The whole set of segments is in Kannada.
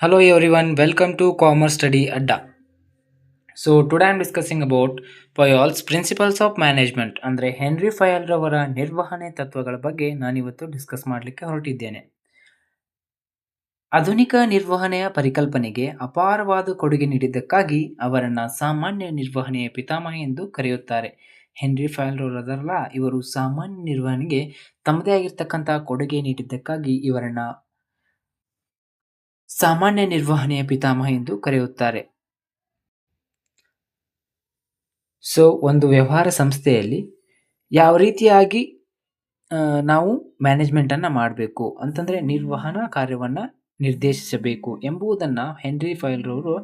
Hello everyone, welcome to Commerce Study Adda. So today I'm discussing about Poyal's principles of management ಅಂದರೆ ಹೆನ್ರಿ ಫಯಲ್ ರವರ ನಿರ್ವಹಣೆ ತತ್ವಗಳ ಬಗ್ಗೆ ನಾನಿವತ್ತು ಡಿಸ್ಕಸ್ ಮಾಡಲಿಕ್ಕೆ ಹೊರಟಿದ್ದೇನೆ ಆಧುನಿಕ ನಿರ್ವಹಣೆಯ ಪರಿಕಲ್ಪನೆಗೆ ಅಪಾರವಾದ ಕೊಡುಗೆ ನೀಡಿದ್ದಕ್ಕಾಗಿ ಅವರನ್ನು ಸಾಮಾನ್ಯ ನಿರ್ವಹಣೆಯ ಪಿತಾಮಹ ಎಂದು ಕರೆಯುತ್ತಾರೆ ಹೆನ್ರಿ ಫಯಲ್ ರವರಲ್ಲ ಇವರು ಸಾಮಾನ್ಯ ನಿರ್ವಹಣೆಗೆ ತಮ್ಮದೇ ಆಗಿರ್ತಕ್ಕಂಥ ಕೊಡುಗೆ ನೀಡಿದ್ದಕ್ಕಾಗಿ ಇವರನ್ನ ಸಾಮಾನ್ಯ ನಿರ್ವಹಣೆಯ ಪಿತಾಮಹ ಎಂದು ಕರೆಯುತ್ತಾರೆ. ಸೊ ಒಂದು ವ್ಯವಹಾರ ಸಂಸ್ಥೆಯಲ್ಲಿ ಯಾವ ರೀತಿಯಾಗಿ ನಾವು ಮ್ಯಾನೇಜ್ಮೆಂಟನ್ನು ಮಾಡಬೇಕು, ಅಂತಂದರೆ ನಿರ್ವಹಣಾ ಕಾರ್ಯವನ್ನು ನಿರ್ದೇಶಿಸಬೇಕು ಎಂಬುದನ್ನು ಹೆನ್ರಿ ಫೈಲ್ರವರು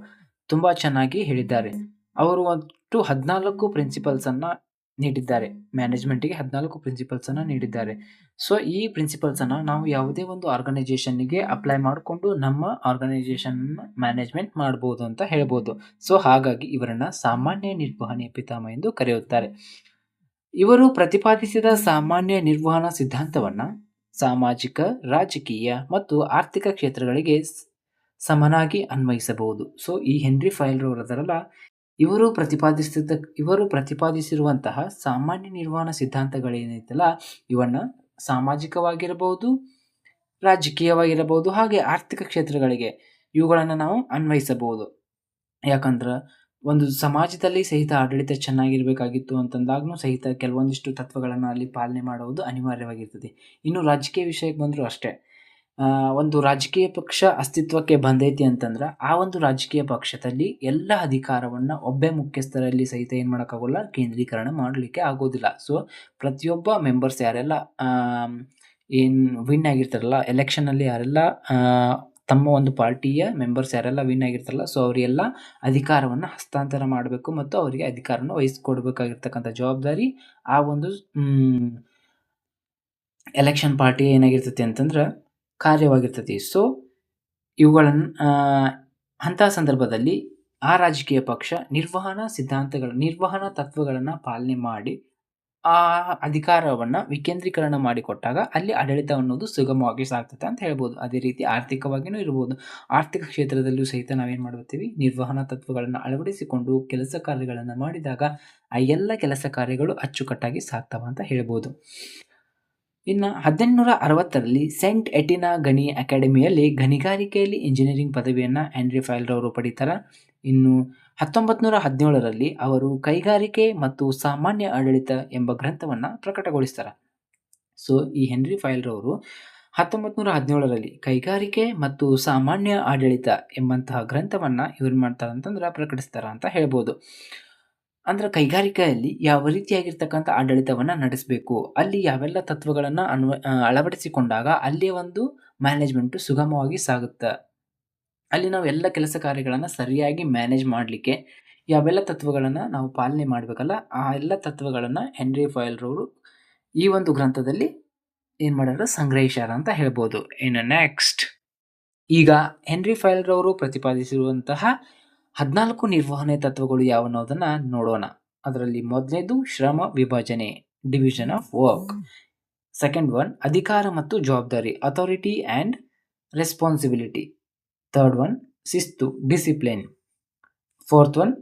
ತುಂಬ ಚೆನ್ನಾಗಿ ಹೇಳಿದ್ದಾರೆ. ಅವರು ಒಟ್ಟು ಹದಿನಾಲ್ಕು ಪ್ರಿನ್ಸಿಪಲ್ಸನ್ನು ನೀಡಿದ್ದಾರೆ. ಮ್ಯಾನೇಜ್ಮೆಂಟ್ಗೆ ಹದಿನಾಲ್ಕು ಪ್ರಿನ್ಸಿಪಲ್ಸನ್ನು ನೀಡಿದ್ದಾರೆ. ಸೊ ಈ ಪ್ರಿನ್ಸಿಪಲ್ಸನ್ನು ನಾವು ಯಾವುದೇ ಒಂದು ಆರ್ಗನೈಜೇಷನ್ಗೆ ಅಪ್ಲೈ ಮಾಡಿಕೊಂಡು ನಮ್ಮ ಆರ್ಗನೈಜೇಷನ್ ಮ್ಯಾನೇಜ್ಮೆಂಟ್ ಮಾಡ್ಬೋದು ಅಂತ ಹೇಳ್ಬೋದು. ಸೊ ಹಾಗಾಗಿ ಇವರನ್ನ ಸಾಮಾನ್ಯ ನಿರ್ವಹಣೆ ಪಿತಾಮಹ ಎಂದು ಕರೆಯುತ್ತಾರೆ. ಇವರು ಪ್ರತಿಪಾದಿಸಿದ ಸಾಮಾನ್ಯ ನಿರ್ವಹಣಾ ಸಿದ್ಧಾಂತವನ್ನ ಸಾಮಾಜಿಕ, ರಾಜಕೀಯ ಮತ್ತು ಆರ್ಥಿಕ ಕ್ಷೇತ್ರಗಳಿಗೆ ಸಮನಾಗಿ ಅನ್ವಯಿಸಬಹುದು. ಸೊ ಈ ಹೆನ್ರಿ ಫೈಲ್ರವರದರಲ್ಲ ಇವರು ಪ್ರತಿಪಾದಿಸಿದ, ಇವರು ಪ್ರತಿಪಾದಿಸಿರುವಂತಹ ಸಾಮಾನ್ಯ ನಿರ್ವಹಣಾ ಸಿದ್ಧಾಂತಗಳೇನೈತಲ್ಲ, ಇವನ್ನ ಸಾಮಾಜಿಕವಾಗಿರಬಹುದು, ರಾಜಕೀಯವಾಗಿರಬಹುದು, ಹಾಗೆ ಆರ್ಥಿಕ ಕ್ಷೇತ್ರಗಳಿಗೆ ಇವುಗಳನ್ನು ನಾವು ಅನ್ವಯಿಸಬಹುದು. ಯಾಕಂದ್ರೆ ಒಂದು ಸಮಾಜದಲ್ಲಿ ಸಹಿತ ಆಡಳಿತ ಚೆನ್ನಾಗಿರಬೇಕಾಗಿತ್ತು ಅಂತಂದಾಗೂ ಸಹಿತ ಕೆಲವೊಂದಿಷ್ಟು ತತ್ವಗಳನ್ನು ಅಲ್ಲಿ ಪಾಲನೆ ಮಾಡುವುದು ಅನಿವಾರ್ಯವಾಗಿರ್ತದೆ. ಇನ್ನು ರಾಜಕೀಯ ವಿಷಯಕ್ಕೆ ಬಂದರೂ ಅಷ್ಟೇ. ಒಂದು ರಾಜಕೀಯ ಪಕ್ಷ ಅಸ್ತಿತ್ವಕ್ಕೆ ಬಂದೈತಿ ಅಂತಂದ್ರೆ ಆ ಒಂದು ರಾಜಕೀಯ ಪಕ್ಷದಲ್ಲಿ ಎಲ್ಲ ಅಧಿಕಾರವನ್ನು ಒಬ್ಬೇ ಮುಖ್ಯಸ್ಥರಲ್ಲಿ ಸಹಿತ ಏನು ಮಾಡೋಕ್ಕಾಗೋಲ್ಲ, ಕೇಂದ್ರೀಕರಣ ಮಾಡಲಿಕ್ಕೆ ಆಗೋದಿಲ್ಲ. ಸೊ ಪ್ರತಿಯೊಬ್ಬ ಮೆಂಬರ್ಸ್ ಯಾರೆಲ್ಲ ಏನು ವಿನ್ ಆಗಿರ್ತಾರಲ್ಲ ಎಲೆಕ್ಷನಲ್ಲಿ ಯಾರೆಲ್ಲ ತಮ್ಮ ಒಂದು ಪಾರ್ಟಿಯ ಮೆಂಬರ್ಸ್ ಯಾರೆಲ್ಲ ವಿನ್ ಆಗಿರ್ತಾರಲ್ಲ ಸೊ ಅವರೆಲ್ಲ ಅಧಿಕಾರವನ್ನು ಹಸ್ತಾಂತರ ಮಾಡಬೇಕು ಮತ್ತು ಅವರಿಗೆ ಅಧಿಕಾರವನ್ನು ವಹಿಸ್ಕೊಡ್ಬೇಕಾಗಿರ್ತಕ್ಕಂಥ ಜವಾಬ್ದಾರಿ ಆ ಒಂದು ಎಲೆಕ್ಷನ್ ಪಾರ್ಟಿ ಏನಾಗಿರ್ತೈತಿ ಅಂತಂದ್ರೆ ಕಾರ್ಯವಾಗಿರ್ತೈತಿ ಸೊ ಇವುಗಳನ್ನು ಅಂತಹ ಸಂದರ್ಭದಲ್ಲಿ ಆ ರಾಜಕೀಯ ಪಕ್ಷ ನಿರ್ವಹಣಾ ಸಿದ್ಧಾಂತಗಳ, ನಿರ್ವಹಣಾ ತತ್ವಗಳನ್ನು ಪಾಲನೆ ಮಾಡಿ, ಆ ಅಧಿಕಾರವನ್ನು ವಿಕೇಂದ್ರೀಕರಣ ಮಾಡಿಕೊಟ್ಟಾಗ ಅಲ್ಲಿ ಆಡಳಿತ ಅನ್ನೋದು ಸುಗಮವಾಗಿ ಸಾಗ್ತದೆ ಅಂತ ಹೇಳ್ಬೋದು. ಅದೇ ರೀತಿ ಆರ್ಥಿಕವಾಗಿಯೂ ಇರ್ಬೋದು. ಆರ್ಥಿಕ ಕ್ಷೇತ್ರದಲ್ಲೂ ಸಹಿತ ನಾವೇನು ಮಾಡ್ತೀವಿ ನಿರ್ವಹಣಾ ತತ್ವಗಳನ್ನು ಅಳವಡಿಸಿಕೊಂಡು ಕೆಲಸ ಕಾರ್ಯಗಳನ್ನು ಮಾಡಿದಾಗ ಆ ಎಲ್ಲ ಕೆಲಸ ಕಾರ್ಯಗಳು ಅಚ್ಚುಕಟ್ಟಾಗಿ ಸಾಗ್ತವೆ ಅಂತ ಹೇಳ್ಬೋದು. ಇನ್ನು ಹದಿನೆಂಟುನೂರ ಅರವತ್ತರಲ್ಲಿ ಸೆಂಟ್ ಎಟಿನಾ ಗಣಿ ಅಕಾಡೆಮಿಯಲ್ಲಿ ಗಣಿಗಾರಿಕೆಯಲ್ಲಿ ಇಂಜಿನಿಯರಿಂಗ್ ಪದವಿಯನ್ನು ಆಂಡ್ರಿ ಫೈಲ್ರವರು ಪಡೀತಾರೆ. ಇನ್ನು ಹತ್ತೊಂಬತ್ತು ನೂರ ಹದಿನೇಳರಲ್ಲಿ ಅವರು ಕೈಗಾರಿಕೆ ಮತ್ತು ಸಾಮಾನ್ಯ ಆಡಳಿತ ಎಂಬ ಗ್ರಂಥವನ್ನು ಪ್ರಕಟಗೊಳಿಸ್ತಾರೆ. ಸೊ, ಈ ಹೆನ್ರಿ ಫೈಲ್ರವರು ಹತ್ತೊಂಬತ್ತು ನೂರ ಹದಿನೇಳರಲ್ಲಿ ಕೈಗಾರಿಕೆ ಮತ್ತು ಸಾಮಾನ್ಯ ಆಡಳಿತ ಎಂಬಂತಹ ಗ್ರಂಥವನ್ನು ಇವ್ರು ಮಾಡ್ತಾರೆ ಅಂತಂದ್ರೆ ಪ್ರಕಟಿಸ್ತಾರ ಅಂತ ಹೇಳ್ಬೋದು. ಅಂದ್ರೆ ಕೈಗಾರಿಕೆಯಲ್ಲಿ ಯಾವ ರೀತಿಯಾಗಿರ್ತಕ್ಕಂಥ ಆಡಳಿತವನ್ನು ನಡೆಸಬೇಕು. ಅಲ್ಲಿ ಯಾವೆಲ್ಲ ತತ್ವಗಳನ್ನು ಅನ್ವ ಅಳವಡಿಸಿಕೊಂಡಾಗ ಅಲ್ಲಿಯ ಒಂದು ಮ್ಯಾನೇಜ್ಮೆಂಟು ಸುಗಮವಾಗಿ ಸಾಗುತ್ತೆ. ಅಲ್ಲಿ ನಾವು ಎಲ್ಲ ಕೆಲಸ ಕಾರ್ಯಗಳನ್ನು ಸರಿಯಾಗಿ ಮ್ಯಾನೇಜ್ ಮಾಡಲಿಕ್ಕೆ ಯಾವೆಲ್ಲ ತತ್ವಗಳನ್ನು ನಾವು ಪಾಲನೆ ಮಾಡಬೇಕಲ್ಲ, ಆ ಎಲ್ಲ ತತ್ವಗಳನ್ನು ಹೆನ್ರಿ ಫೈಲ್ರವರು ಈ ಒಂದು ಗ್ರಂಥದಲ್ಲಿ ಏನು ಮಾಡ್ಯಾರ? ಸಂಗ್ರಹಿಸ್ಯಾರ ಅಂತ ಹೇಳ್ಬೋದು. ಇನ್ನು ನೆಕ್ಸ್ಟ್ ಈಗ ಹೆನ್ರಿ ಫೈಲ್ರವರು ಪ್ರತಿಪಾದಿಸಿರುವಂತಹ ಹದಿನಾಲ್ಕು ನಿರ್ವಹಣೆ ತತ್ವಗಳು ಯಾವ ಅನ್ನೋದನ್ನ ನೋಡೋಣ. ಅದರಲ್ಲಿ ಮೊದಲನೇದು ಶ್ರಮ ವಿಭಜನೆ division of work second one ಅಧಿಕಾರ ಮತ್ತು ಜವಾಬ್ದಾರಿ authority and responsibility third one ಶಿಸ್ತು ಡಿಸಿಪ್ಲಿನ್ ಫೋರ್ತ್ ಒನ್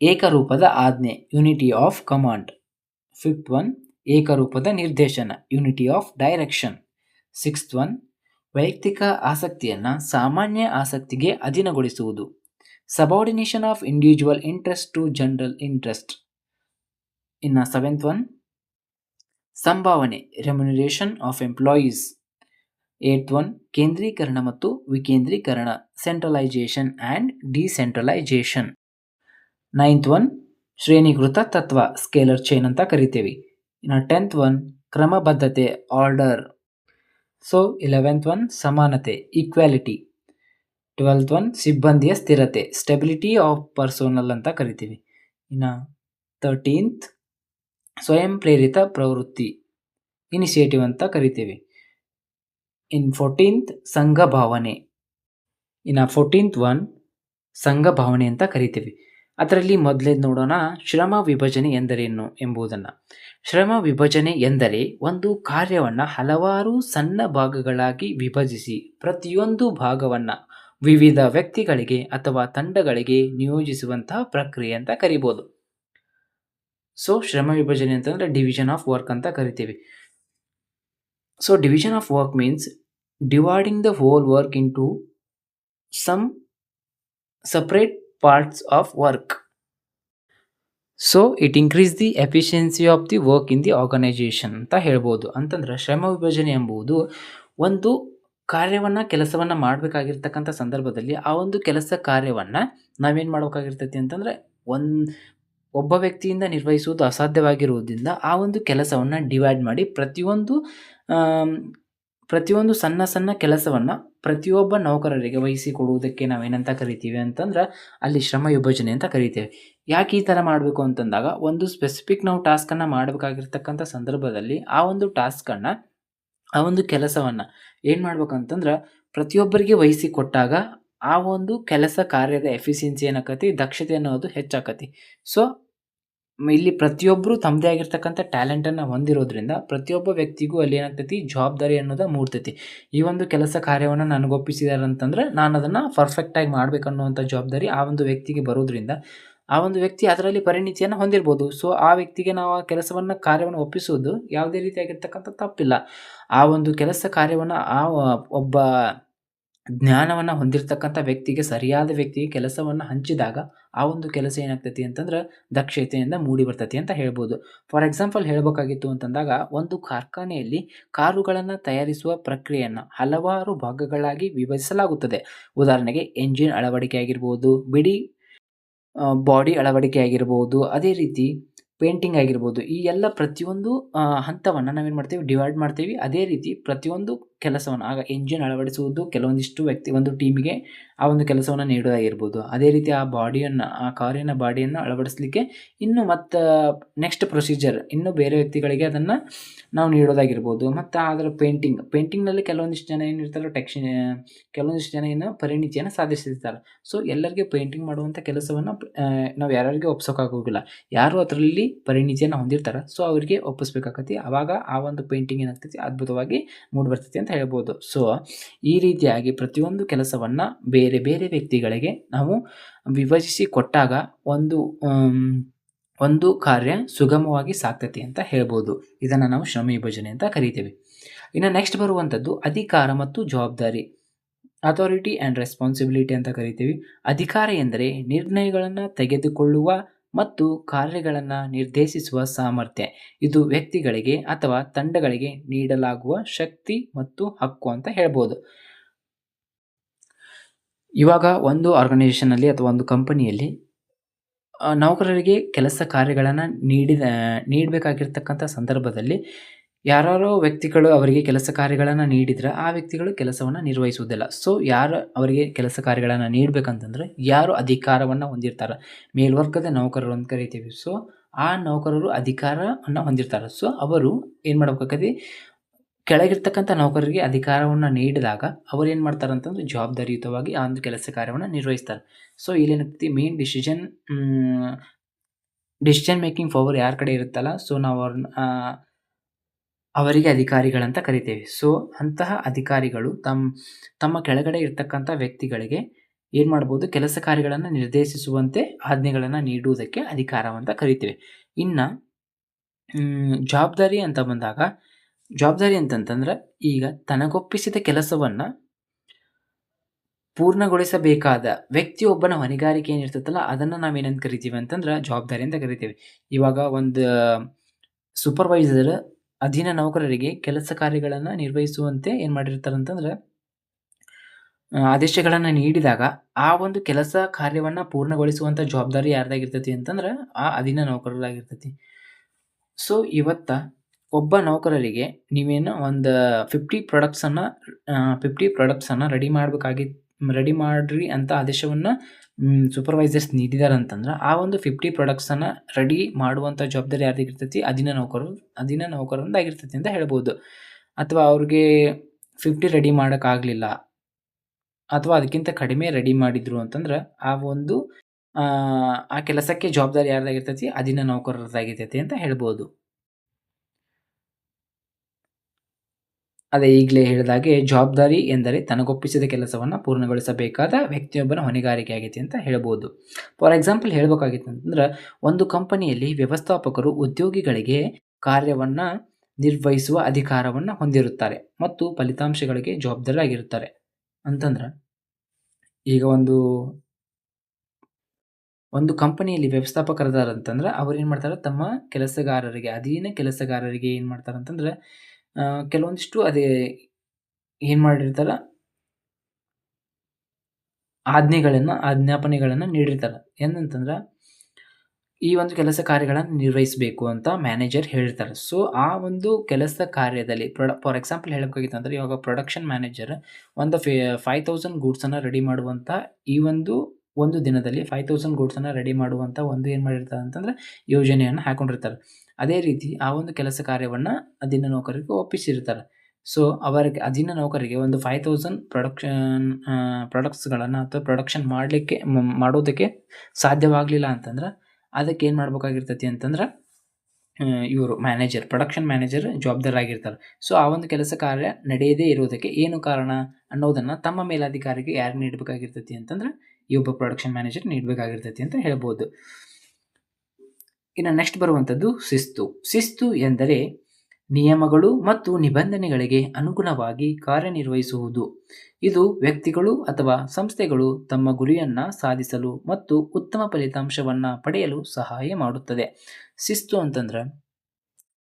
ಏಕರೂಪದ ಆಜ್ಞೆ unity of command fifth one ಏಕರೂಪದ ನಿರ್ದೇಶನ unity of direction sixth one ವೈಯಕ್ತಿಕ ಆಸಕ್ತಿಯನ್ನು ಸಾಮಾನ್ಯ ಆಸಕ್ತಿಗೆ ಅಧೀನಗೊಳಿಸುವುದು. Subordination of individual interest to general interest ಇನ್ನು ಸೆವೆಂತ್ ಒನ್ ಸಂಭಾವನೆ remuneration of employees eight one ಕೇಂದ್ರೀಕರಣ ಮತ್ತು ವಿಕೇಂದ್ರೀಕರಣ centralisation and decentralisation ninth one ಶ್ರೇಣೀಕೃತ ತತ್ವ ಸ್ಕೇಲರ್ ಚೈನ್ ಅಂತ ಕರಿತೀವಿ. ಇನ್ನು ಟೆಂತ್ ಒನ್ ಕ್ರಮಬದ್ಧತೆ ಆರ್ಡರ್ ಸೊ ಇಲೆವೆಂತ್ ಒನ್ ಸಮಾನತೆ ಈಕ್ವಾಲಿಟಿ ಟ್ವೆಲ್ತ್ ಒನ್ ಸಿಬ್ಬಂದಿಯ ಸ್ಥಿರತೆ ಸ್ಟೆಬಿಲಿಟಿ ಆಫ್ ಪರ್ಸೋನಲ್ ಅಂತ ಕರಿತೀವಿ. ಇನ್ನು ತರ್ಟೀನ್ತ್ ಸ್ವಯಂ ಪ್ರೇರಿತ ಪ್ರವೃತ್ತಿ ಇನಿಷಿಯೇಟಿವ್ ಅಂತ ಕರಿತೀವಿ. ಇನ್ ಫೋರ್ಟೀನ್ತ್ ಸಂಘ ಭಾವನೆ. ಇನ್ನು ಫೋರ್ಟೀನ್ತ್ ಒನ್ ಸಂಘ ಭಾವನೆ ಅಂತ ಕರಿತೀವಿ. ಅದರಲ್ಲಿ ಮೊದಲೇ ನೋಡೋಣ ಶ್ರಮ ವಿಭಜನೆ ಎಂದರೇನು ಎಂಬುದನ್ನು ಶ್ರಮ ವಿಭಜನೆ ಎಂದರೆ ಒಂದು ಕಾರ್ಯವನ್ನು ಹಲವಾರು ಸಣ್ಣ ಭಾಗಗಳಾಗಿ ವಿಭಜಿಸಿ ಪ್ರತಿಯೊಂದು ಭಾಗವನ್ನು ವಿವಿಧ ವ್ಯಕ್ತಿಗಳಿಗೆ ಅಥವಾ ತಂಡಗಳಿಗೆ ನಿಯೋಜಿಸುವಂತಹ ಪ್ರಕ್ರಿಯೆ ಅಂತ ಕರಿಬೋದು. ಸೊ ಶ್ರಮ ವಿಭಜನೆ ಅಂತಂದ್ರೆ ಡಿವಿಷನ್ ಆಫ್ ವರ್ಕ್ ಅಂತ ಕರಿತೀವಿ. So division of work means dividing the whole work into some separate parts of work so it increase the efficiency of the work in the organisation ಅಂತ ಹೇಳ್ಬೋದು. ಅಂತಂದ್ರೆ ಶ್ರಮ ವಿಭಜನೆ ಎಂಬುದು ಒಂದು ಕಾರ್ಯವನ್ನು, ಕೆಲಸವನ್ನು ಮಾಡಬೇಕಾಗಿರ್ತಕ್ಕಂಥ ಸಂದರ್ಭದಲ್ಲಿ ಆ ಒಂದು ಕೆಲಸ ಕಾರ್ಯವನ್ನು ನಾವೇನು ಮಾಡಬೇಕಾಗಿರ್ತೈತಿ ಅಂತಂದರೆ ಒಂದು, ಒಬ್ಬ ವ್ಯಕ್ತಿಯಿಂದ ನಿರ್ವಹಿಸುವುದು ಅಸಾಧ್ಯವಾಗಿರುವುದರಿಂದ ಆ ಒಂದು ಕೆಲಸವನ್ನು ಡಿವೈಡ್ ಮಾಡಿ ಪ್ರತಿಯೊಂದು ಪ್ರತಿಯೊಂದು ಸಣ್ಣ ಸಣ್ಣ ಕೆಲಸವನ್ನು ಪ್ರತಿಯೊಬ್ಬ ನೌಕರರಿಗೆ ವಹಿಸಿಕೊಡುವುದಕ್ಕೆ ನಾವೇನಂತ ಕರಿತೀವಿ ಅಂತಂದ್ರೆ ಅಲ್ಲಿ ಶ್ರಮ ವಿಭಜನೆ ಅಂತ ಕರಿತೇವೆ. ಯಾಕೆ ಈ ಥರ ಮಾಡಬೇಕು ಅಂತಂದಾಗ ಒಂದು ಸ್ಪೆಸಿಫಿಕ್ ನಾವು ಟಾಸ್ಕನ್ನು ಮಾಡಬೇಕಾಗಿರ್ತಕ್ಕಂಥ ಸಂದರ್ಭದಲ್ಲಿ ಆ ಒಂದು ಟಾಸ್ಕನ್ನು ಆ ಒಂದು ಕೆಲಸವನ್ನು ಏನು ಮಾಡ್ಬೇಕಂತಂದ್ರೆ ಪ್ರತಿಯೊಬ್ಬರಿಗೆ ವಹಿಸಿ ಕೊಟ್ಟಾಗ ಆ ಒಂದು ಕೆಲಸ ಕಾರ್ಯದ ಎಫಿಷಿಯನ್ಸಿ ಏನಾಕತಿ, ದಕ್ಷತೆ ಅನ್ನೋದು ಹೆಚ್ಚಾಕತಿ. ಸೊ ಇಲ್ಲಿ ಪ್ರತಿಯೊಬ್ಬರು ತಮ್ಮದೇ ಆಗಿರ್ತಕ್ಕಂಥ ಟ್ಯಾಲೆಂಟನ್ನು ಹೊಂದಿರೋದ್ರಿಂದ ಪ್ರತಿಯೊಬ್ಬ ವ್ಯಕ್ತಿಗೂ ಅಲ್ಲಿ ಏನಾಗ್ತೈತಿ, ಜವಾಬ್ದಾರಿ ಅನ್ನೋದು ಮೂಡ್ತೈತಿ. ಈ ಒಂದು ಕೆಲಸ ಕಾರ್ಯವನ್ನು ನನಗೊಪ್ಪಿಸಿದಾರೆ ಅಂತಂದ್ರೆ ನಾನು ಅದನ್ನು ಪರ್ಫೆಕ್ಟಾಗಿ ಮಾಡಬೇಕನ್ನುವಂಥ ಜವಾಬ್ದಾರಿ ಆ ಒಂದು ವ್ಯಕ್ತಿಗೆ ಬರೋದ್ರಿಂದ ಆ ಒಂದು ವ್ಯಕ್ತಿ ಅದರಲ್ಲಿ ಪರಿಣಿತಿಯನ್ನು ಹೊಂದಿರ್ಬೋದು. ಸೊ ಆ ವ್ಯಕ್ತಿಗೆ ನಾವು ಆ ಕೆಲಸವನ್ನು, ಕಾರ್ಯವನ್ನು ಒಪ್ಪಿಸುವುದು ಯಾವುದೇ ರೀತಿಯಾಗಿರ್ತಕ್ಕಂಥ ತಪ್ಪಿಲ್ಲ. ಆ ಒಂದು ಕೆಲಸ, ಕಾರ್ಯವನ್ನು ಆ ಒಬ್ಬ ಜ್ಞಾನವನ್ನು ಹೊಂದಿರತಕ್ಕಂಥ ವ್ಯಕ್ತಿಗೆ, ಸರಿಯಾದ ವ್ಯಕ್ತಿಗೆ ಕೆಲಸವನ್ನು ಹಂಚಿದಾಗ ಆ ಒಂದು ಕೆಲಸ ಏನಾಗ್ತೈತಿ ಅಂತಂದ್ರೆ ದಕ್ಷತೆಯಿಂದ ಮೂಡಿ ಬರ್ತೈತಿ ಅಂತ ಹೇಳ್ಬೋದು. ಫಾರ್ ಎಕ್ಸಾಂಪಲ್ ಹೇಳಬೇಕಾಗಿತ್ತು ಅಂತಂದಾಗ, ಒಂದು ಕಾರ್ಖಾನೆಯಲ್ಲಿ ಕಾರುಗಳನ್ನು ತಯಾರಿಸುವ ಪ್ರಕ್ರಿಯೆಯನ್ನು ಹಲವಾರು ಭಾಗಗಳಾಗಿ ವಿಭಜಿಸಲಾಗುತ್ತದೆ. ಉದಾಹರಣೆಗೆ ಎಂಜಿನ್ ಅಳವಡಿಕೆ ಆಗಿರ್ಬೋದು ಬಿಡಿ ಬಾಡಿ ಅಳವಡಿಕೆ ಆಗಿರ್ಬೋದು, ಅದೇ ರೀತಿ ಪೇಂಟಿಂಗ್ ಆಗಿರ್ಬೋದು, ಈ ಎಲ್ಲ ಪ್ರತಿಯೊಂದು ಹಂತವನ್ನು ನಾವೇನು ಮಾಡ್ತೀವಿ ಡಿವೈಡ್ ಮಾಡ್ತೀವಿ. ಅದೇ ರೀತಿ ಪ್ರತಿಯೊಂದು ಕೆಲಸವನ್ನು, ಆಗ ಎಂಜಿನ್ ಅಳವಡಿಸುವುದು ಕೆಲವೊಂದಿಷ್ಟು ವ್ಯಕ್ತಿ, ಒಂದು ಟೀಮಿಗೆ ಆ ಒಂದು ಕೆಲಸವನ್ನು ನೀಡೋದಾಗಿರ್ಬೋದು ಅದೇ ರೀತಿ ಆ ಬಾಡಿಯನ್ನು ಆ ಕಾರಿನ ಬಾಡಿಯನ್ನು ಅಳವಡಿಸಲಿಕ್ಕೆ ಇನ್ನು ಮತ್ತು ನೆಕ್ಸ್ಟ್ ಪ್ರೊಸೀಜರ್ ಇನ್ನು ಬೇರೆ ವ್ಯಕ್ತಿಗಳಿಗೆ ಅದನ್ನು ನಾವು ನೀಡೋದಾಗಿರ್ಬೋದು. ಮತ್ತು ಅದರ ಪೇಂಟಿಂಗ್ ಪೇಂಟಿಂಗ್ನಲ್ಲಿ ಕೆಲವೊಂದಿಷ್ಟು ಜನ ಏನಿರ್ತಾರೆ ಟೆಕ್ಷ ಕೆಲವೊಂದಿಷ್ಟು ಜನ ಏನು ಪರಿಣಿತಿಯನ್ನು ಸಾಧಿಸಿರ್ತಾರೆ ಸೊ ಎಲ್ಲರಿಗೆ ಪೇಂಟಿಂಗ್ ಮಾಡುವಂಥ ಕೆಲಸವನ್ನು ನಾವು ಯಾರ್ಯಾರಿಗೆ ಒಪ್ಸೋಕ್ಕಾಗೋಗಿಲ್ಲ ಯಾರು ಅದರಲ್ಲಿ ಪರಿಣಿತಿಯನ್ನು ಹೊಂದಿರ್ತಾರೆ ಸೊ ಅವರಿಗೆ ಒಪ್ಪಿಸ್ಬೇಕಾಗತ್ತೆ ಆವಾಗ ಆ ಒಂದು ಪೇಂಟಿಂಗ್ ಏನಾಗ್ತೈತಿ, ಅದ್ಭುತವಾಗಿ ಮೂಡಿಬರ್ತೈತಿ ಅಂತ ಹೇಳ್ಬೋದು. ಸೊ ಈ ರೀತಿಯಾಗಿ ಪ್ರತಿಯೊಂದು ಕೆಲಸವನ್ನು ಬೇರೆ ಬೇರೆ ವ್ಯಕ್ತಿಗಳಿಗೆ ನಾವು ವಿಭಜಿಸಿ ಕೊಟ್ಟಾಗ ಒಂದು ಒಂದು ಕಾರ್ಯ ಸುಗಮವಾಗಿ ಸಾಕ್ತತೆ ಅಂತ ಹೇಳ್ಬೋದು. ಇದನ್ನು ನಾವು ಶ್ರಮ ವಿಭಜನೆ ಅಂತ ಕರಿತೇವೆ. ಇನ್ನು ನೆಕ್ಸ್ಟ್ ಬರುವಂಥದ್ದು ಅಧಿಕಾರ ಮತ್ತು ಜವಾಬ್ದಾರಿ ಅಥಾರಿಟಿ ಆ್ಯಂಡ್ ರೆಸ್ಪಾನ್ಸಿಬಿಲಿಟಿ ಅಂತ ಕರಿತೀವಿ. ಅಧಿಕಾರ ಎಂದರೆ ನಿರ್ಣಯಗಳನ್ನು ತೆಗೆದುಕೊಳ್ಳುವ ಮತ್ತು ಕಾರ್ಯಗಳನ್ನು ನಿರ್ದೇಶಿಸುವ ಸಾಮರ್ಥ್ಯ. ಇದು ವ್ಯಕ್ತಿಗಳಿಗೆ ಅಥವಾ ತಂಡಗಳಿಗೆ ನೀಡಲಾಗುವ ಶಕ್ತಿ ಮತ್ತು ಹಕ್ಕು ಅಂತ ಹೇಳ್ಬೋದು. ಇವಾಗ ಒಂದು ಆರ್ಗನೈಸೇಷನಲ್ಲಿ ಅಥವಾ ಒಂದು ಕಂಪನಿಯಲ್ಲಿ ನೌಕರರಿಗೆ ಕೆಲಸ ಕಾರ್ಯಗಳನ್ನು ನೀಡಿದ ನೀಡಬೇಕಾಗಿರ್ತಕ್ಕಂಥ ಸಂದರ್ಭದಲ್ಲಿ ಯಾರೋ ವ್ಯಕ್ತಿಗಳು ಅವರಿಗೆ ಕೆಲಸ ಕಾರ್ಯಗಳನ್ನು ನೀಡಿದರೆ ಆ ವ್ಯಕ್ತಿಗಳು ಕೆಲಸವನ್ನು ನಿರ್ವಹಿಸುವುದಿಲ್ಲ. ಸೊ ಯಾರು ಅವರಿಗೆ ಕೆಲಸ ಕಾರ್ಯಗಳನ್ನು ನೀಡಬೇಕಂತಂದ್ರೆ ಯಾರು ಅಧಿಕಾರವನ್ನು ಹೊಂದಿರ್ತಾರೆ? ಮೇಲ್ವರ್ಗದ ನೌಕರರು ಅಂತ ಕರಿತೀವಿ. ಸೊ ಆ ನೌಕರರು ಅಧಿಕಾರವನ್ನು ಹೊಂದಿರ್ತಾರೆ. ಸೊ ಅವರು ಏನು ಮಾಡ್ಬೇಕಾಗತ್ತೆ ಕೆಳಗಿರ್ತಕ್ಕಂಥ ನೌಕರರಿಗೆ ಅಧಿಕಾರವನ್ನು ನೀಡಿದಾಗ ಅವರು ಏನು ಮಾಡ್ತಾರೆ ಅಂತಂದ್ರೆ ಜವಾಬ್ದಾರಿಯುತವಾಗಿ ಆ ಒಂದು ಕೆಲಸ ಕಾರ್ಯವನ್ನು ನಿರ್ವಹಿಸ್ತಾರೆ. So ಇಲ್ಲೇನಾಗ್ತೈತಿ main decision decision making power ಯಾರ ಕಡೆ ಇರುತ್ತಲ್ಲ? ಸೊ ನಾವು ಅವ್ರನ್ನ ಅವರಿಗೆ ಅಧಿಕಾರಿಗಳಂತ ಕರಿತೇವೆ. ಸೊ ಅಂತಹ ಅಧಿಕಾರಿಗಳು ತಮ್ಮ ತಮ್ಮ ಕೆಳಗಡೆ ಇರ್ತಕ್ಕಂಥ ವ್ಯಕ್ತಿಗಳಿಗೆ ಏನು ಮಾಡ್ಬೋದು, ಕೆಲಸ ಕಾರ್ಯಗಳನ್ನು ನಿರ್ದೇಶಿಸುವಂತೆ ಆಜ್ಞೆಗಳನ್ನು ನೀಡುವುದಕ್ಕೆ ಅಧಿಕಾರವಂತ ಕರಿತೇವೆ. ಇನ್ನು ಜವಾಬ್ದಾರಿ ಅಂತ ಬಂದಾಗ, ಜವಾಬ್ದಾರಿ ಅಂತಂತಂದ್ರೆ ಈಗ ತನಗೊಪ್ಪಿಸಿದ ಕೆಲಸವನ್ನು ಪೂರ್ಣಗೊಳಿಸಬೇಕಾದ ವ್ಯಕ್ತಿಯೊಬ್ಬನ ಹೊಣೆಗಾರಿಕೆ ಏನಿರ್ತೈತಲ್ಲ ಅದನ್ನು ನಾವೇನಂತ ಕರಿತೀವಿ ಅಂತಂದ್ರೆ ಜವಾಬ್ದಾರಿ ಅಂತ ಕರಿತೀವಿ. ಇವಾಗ ಒಂದು ಸೂಪರ್ವೈಸರ್ ಅಧೀನ ನೌಕರರಿಗೆ ಕೆಲಸ ಕಾರ್ಯಗಳನ್ನು ನಿರ್ವಹಿಸುವಂತೆ ಏನು ಮಾಡಿರ್ತಾರೆ ಅಂತಂದ್ರೆ ಆದೇಶಗಳನ್ನು ನೀಡಿದಾಗ ಆ ಒಂದು ಕೆಲಸ ಕಾರ್ಯವನ್ನು ಪೂರ್ಣಗೊಳಿಸುವಂಥ ಜವಾಬ್ದಾರಿ ಯಾರ್ದಾಗಿರ್ತೈತಿ ಅಂತಂದ್ರೆ ಆ ಅಧೀನ ನೌಕರರಾಗಿರ್ತೈತಿ. ಸೊ ಇವತ್ತ ಒಬ್ಬ ನೌಕರರಿಗೆ ನೀವೇನು ಒಂದು ಫಿಫ್ಟಿ ಪ್ರಾಡಕ್ಟ್ಸನ್ನು ಫಿಫ್ಟಿ ಪ್ರಾಡಕ್ಟ್ಸನ್ನು ರೆಡಿ ಮಾಡಬೇಕಾಗಿ ರೆಡಿ ಮಾಡಿರಿ ಅಂತ ಆದೇಶವನ್ನು ಸೂಪರ್ವೈಸರ್ಸ್ ನೀಡಿದ್ದಾರೆ ಅಂತಂದ್ರೆ ಆ ಒಂದು ಫಿಫ್ಟಿ ಪ್ರಾಡಕ್ಟ್ಸನ್ನು ರೆಡಿ ಮಾಡುವಂಥ ಜವಾಬ್ದಾರಿ ಯಾರ್ದಾಗಿರ್ತೈತಿ ಅದಿನ ನೌಕರರು ಅಧೀನ ಆಗಿರ್ತೈತಿ ಅಂತ ಹೇಳ್ಬೋದು. ಅಥವಾ ಅವ್ರಿಗೆ ಫಿಫ್ಟಿ ರೆಡಿ ಮಾಡೋಕ್ಕಾಗಲಿಲ್ಲ ಅಥವಾ ಅದಕ್ಕಿಂತ ಕಡಿಮೆ ರೆಡಿ ಮಾಡಿದ್ರು ಅಂತಂದ್ರೆ ಆ ಒಂದು ಆ, ಆ ಕೆಲಸಕ್ಕೆ ಜವಾಬ್ದಾರಿ ಯಾರ್ದಾಗಿರ್ತೈತಿ? ಅದಿನ ನೌಕರರದಾಗಿರ್ತೈತಿ ಅಂತ ಹೇಳ್ಬೋದು. ಅದೇ ಈಗಲೇ ಹೇಳಿದಾಗೆ ಜವಾಬ್ದಾರಿ ಎಂದರೆ ತನಗೊಪ್ಪಿಸಿದ ಕೆಲಸವನ್ನು ಪೂರ್ಣಗೊಳಿಸಬೇಕಾದ ವ್ಯಕ್ತಿಯೊಬ್ಬನ ಹೊಣೆಗಾರಿಕೆ ಆಗಿದೆ ಅಂತ ಹೇಳ್ಬೋದು. ಫಾರ್ ಎಕ್ಸಾಂಪಲ್ ಹೇಳಬೇಕಾಗಿತ್ತು ಅಂತಂದ್ರೆ ಒಂದು ಕಂಪನಿಯಲ್ಲಿ ವ್ಯವಸ್ಥಾಪಕರು ಉದ್ಯೋಗಿಗಳಿಗೆ ಕಾರ್ಯವನ್ನು ನಿರ್ವಹಿಸುವ ಅಧಿಕಾರವನ್ನು ಹೊಂದಿರುತ್ತಾರೆ ಮತ್ತು ಫಲಿತಾಂಶಗಳಿಗೆ ಜವಾಬ್ದಾರಿಯಾಗಿರುತ್ತಾರೆ. ಅಂತಂದ್ರೆ ಈಗ ಒಂದು ಒಂದು ಕಂಪನಿಯಲ್ಲಿ ವ್ಯವಸ್ಥಾಪಕರದಾರ ಅಂತಂದ್ರೆ ಅವ್ರು ಏನು ಮಾಡ್ತಾರೆ? ತಮ್ಮ ಕೆಲಸಗಾರರಿಗೆ, ಅಧೀನ ಕೆಲಸಗಾರರಿಗೆ ಏನು ಮಾಡ್ತಾರೆ ಅಂತಂದ್ರೆ ಕೆಲವೊಂದಿಷ್ಟು ಅದೇ ಏನು ಮಾಡಿರ್ತಾರ? ಆಜ್ಞೆಗಳನ್ನು, ಆಜ್ಞಾಪನೆಗಳನ್ನು ನೀಡಿರ್ತಾರೆ. ಏನಂತಂದ್ರೆ, ಈ ಒಂದು ಕೆಲಸ ಕಾರ್ಯಗಳನ್ನು ನಿರ್ವಹಿಸಬೇಕು ಅಂತ ಮ್ಯಾನೇಜರ್ ಹೇಳಿರ್ತಾರೆ ಸೊ ಆ ಒಂದು ಕೆಲಸ ಕಾರ್ಯದಲ್ಲಿ ಪ್ರೊಡ ಫಾರ್ ಎಕ್ಸಾಂಪಲ್ ಹೇಳಬೇಕಾಗಿತ್ತು ಅಂದರೆ ಇವಾಗ ಪ್ರೊಡಕ್ಷನ್ ಮ್ಯಾನೇಜರ್ ಒಂದು ಫೇ ಫೈವ್ ತೌಸಂಡ್ ಗೂಡ್ಸನ್ನು ರೆಡಿ ಮಾಡುವಂಥ ಈ ಒಂದು ಒಂದು ದಿನದಲ್ಲಿ ಫೈವ್ ತೌಸಂಡ್ ಗೂಡ್ಸನ್ನು ರೆಡಿ ಮಾಡುವಂಥ ಒಂದು ಏನು ಮಾಡಿರ್ತಾರೆ ಅಂತಂದ್ರೆ ಯೋಜನೆಯನ್ನು ಹಾಕೊಂಡಿರ್ತಾರೆ. ಅದೇ ರೀತಿ ಆ ಒಂದು ಕೆಲಸ ಕಾರ್ಯವನ್ನು ಅಧೀನ ನೌಕರಿಗೆ ಒಪ್ಪಿಸಿರ್ತಾರೆ. ಸೊ ಅವರಿಗೆ ಅಧೀನ ನೌಕರಿಗೆ ಒಂದು ಫೈವ್ ತೌಸಂಡ್ ಪ್ರೊಡಕ್ಷನ್ ಪ್ರಾಡಕ್ಟ್ಸ್ಗಳನ್ನು ಅಥವಾ ಪ್ರೊಡಕ್ಷನ್ ಮಾಡಲಿಕ್ಕೆ ಮಾಡೋದಕ್ಕೆ ಸಾಧ್ಯವಾಗಲಿಲ್ಲ ಅಂತಂದ್ರೆ ಅದಕ್ಕೆ ಏನು ಮಾಡ್ಬೇಕಾಗಿರ್ತೈತಿ ಅಂತಂದ್ರೆ ಇವರು ಮ್ಯಾನೇಜರ್ ಪ್ರೊಡಕ್ಷನ್ ಮ್ಯಾನೇಜರ್ ಜವಾಬ್ದಾರಾಗಿರ್ತಾರೆ. ಸೊ ಆ ಒಂದು ಕೆಲಸ ಕಾರ್ಯ ನಡೆಯದೇ ಇರೋದಕ್ಕೆ ಏನು ಕಾರಣ ಅನ್ನೋದನ್ನು ತಮ್ಮ ಮೇಲಾಧಿಕಾರಿಗೆ ಯಾರು ನೀಡಬೇಕಾಗಿರ್ತೈತಿ ಅಂತಂದ್ರೆ ಈ ಒಬ್ಬ ಪ್ರೊಡಕ್ಷನ್ ಮ್ಯಾನೇಜರ್ ನೀಡಬೇಕಾಗಿರ್ತೈತಿ ಅಂತ ಹೇಳ್ಬೋದು. ಇನ್ನು ನೆಕ್ಸ್ಟ್ ಬರುವಂಥದ್ದು ಶಿಸ್ತು. ಶಿಸ್ತು ಎಂದರೆ ನಿಯಮಗಳು ಮತ್ತು ನಿಬಂಧನೆಗಳಿಗೆ ಅನುಗುಣವಾಗಿ ಕಾರ್ಯನಿರ್ವಹಿಸುವುದು. ಇದು ವ್ಯಕ್ತಿಗಳು ಅಥವಾ ಸಂಸ್ಥೆಗಳು ತಮ್ಮ ಗುರಿಯನ್ನು ಸಾಧಿಸಲು ಮತ್ತು ಉತ್ತಮ ಫಲಿತಾಂಶವನ್ನು ಪಡೆಯಲು ಸಹಾಯ ಮಾಡುತ್ತದೆ. ಶಿಸ್ತು ಅಂತಂದ್ರೆ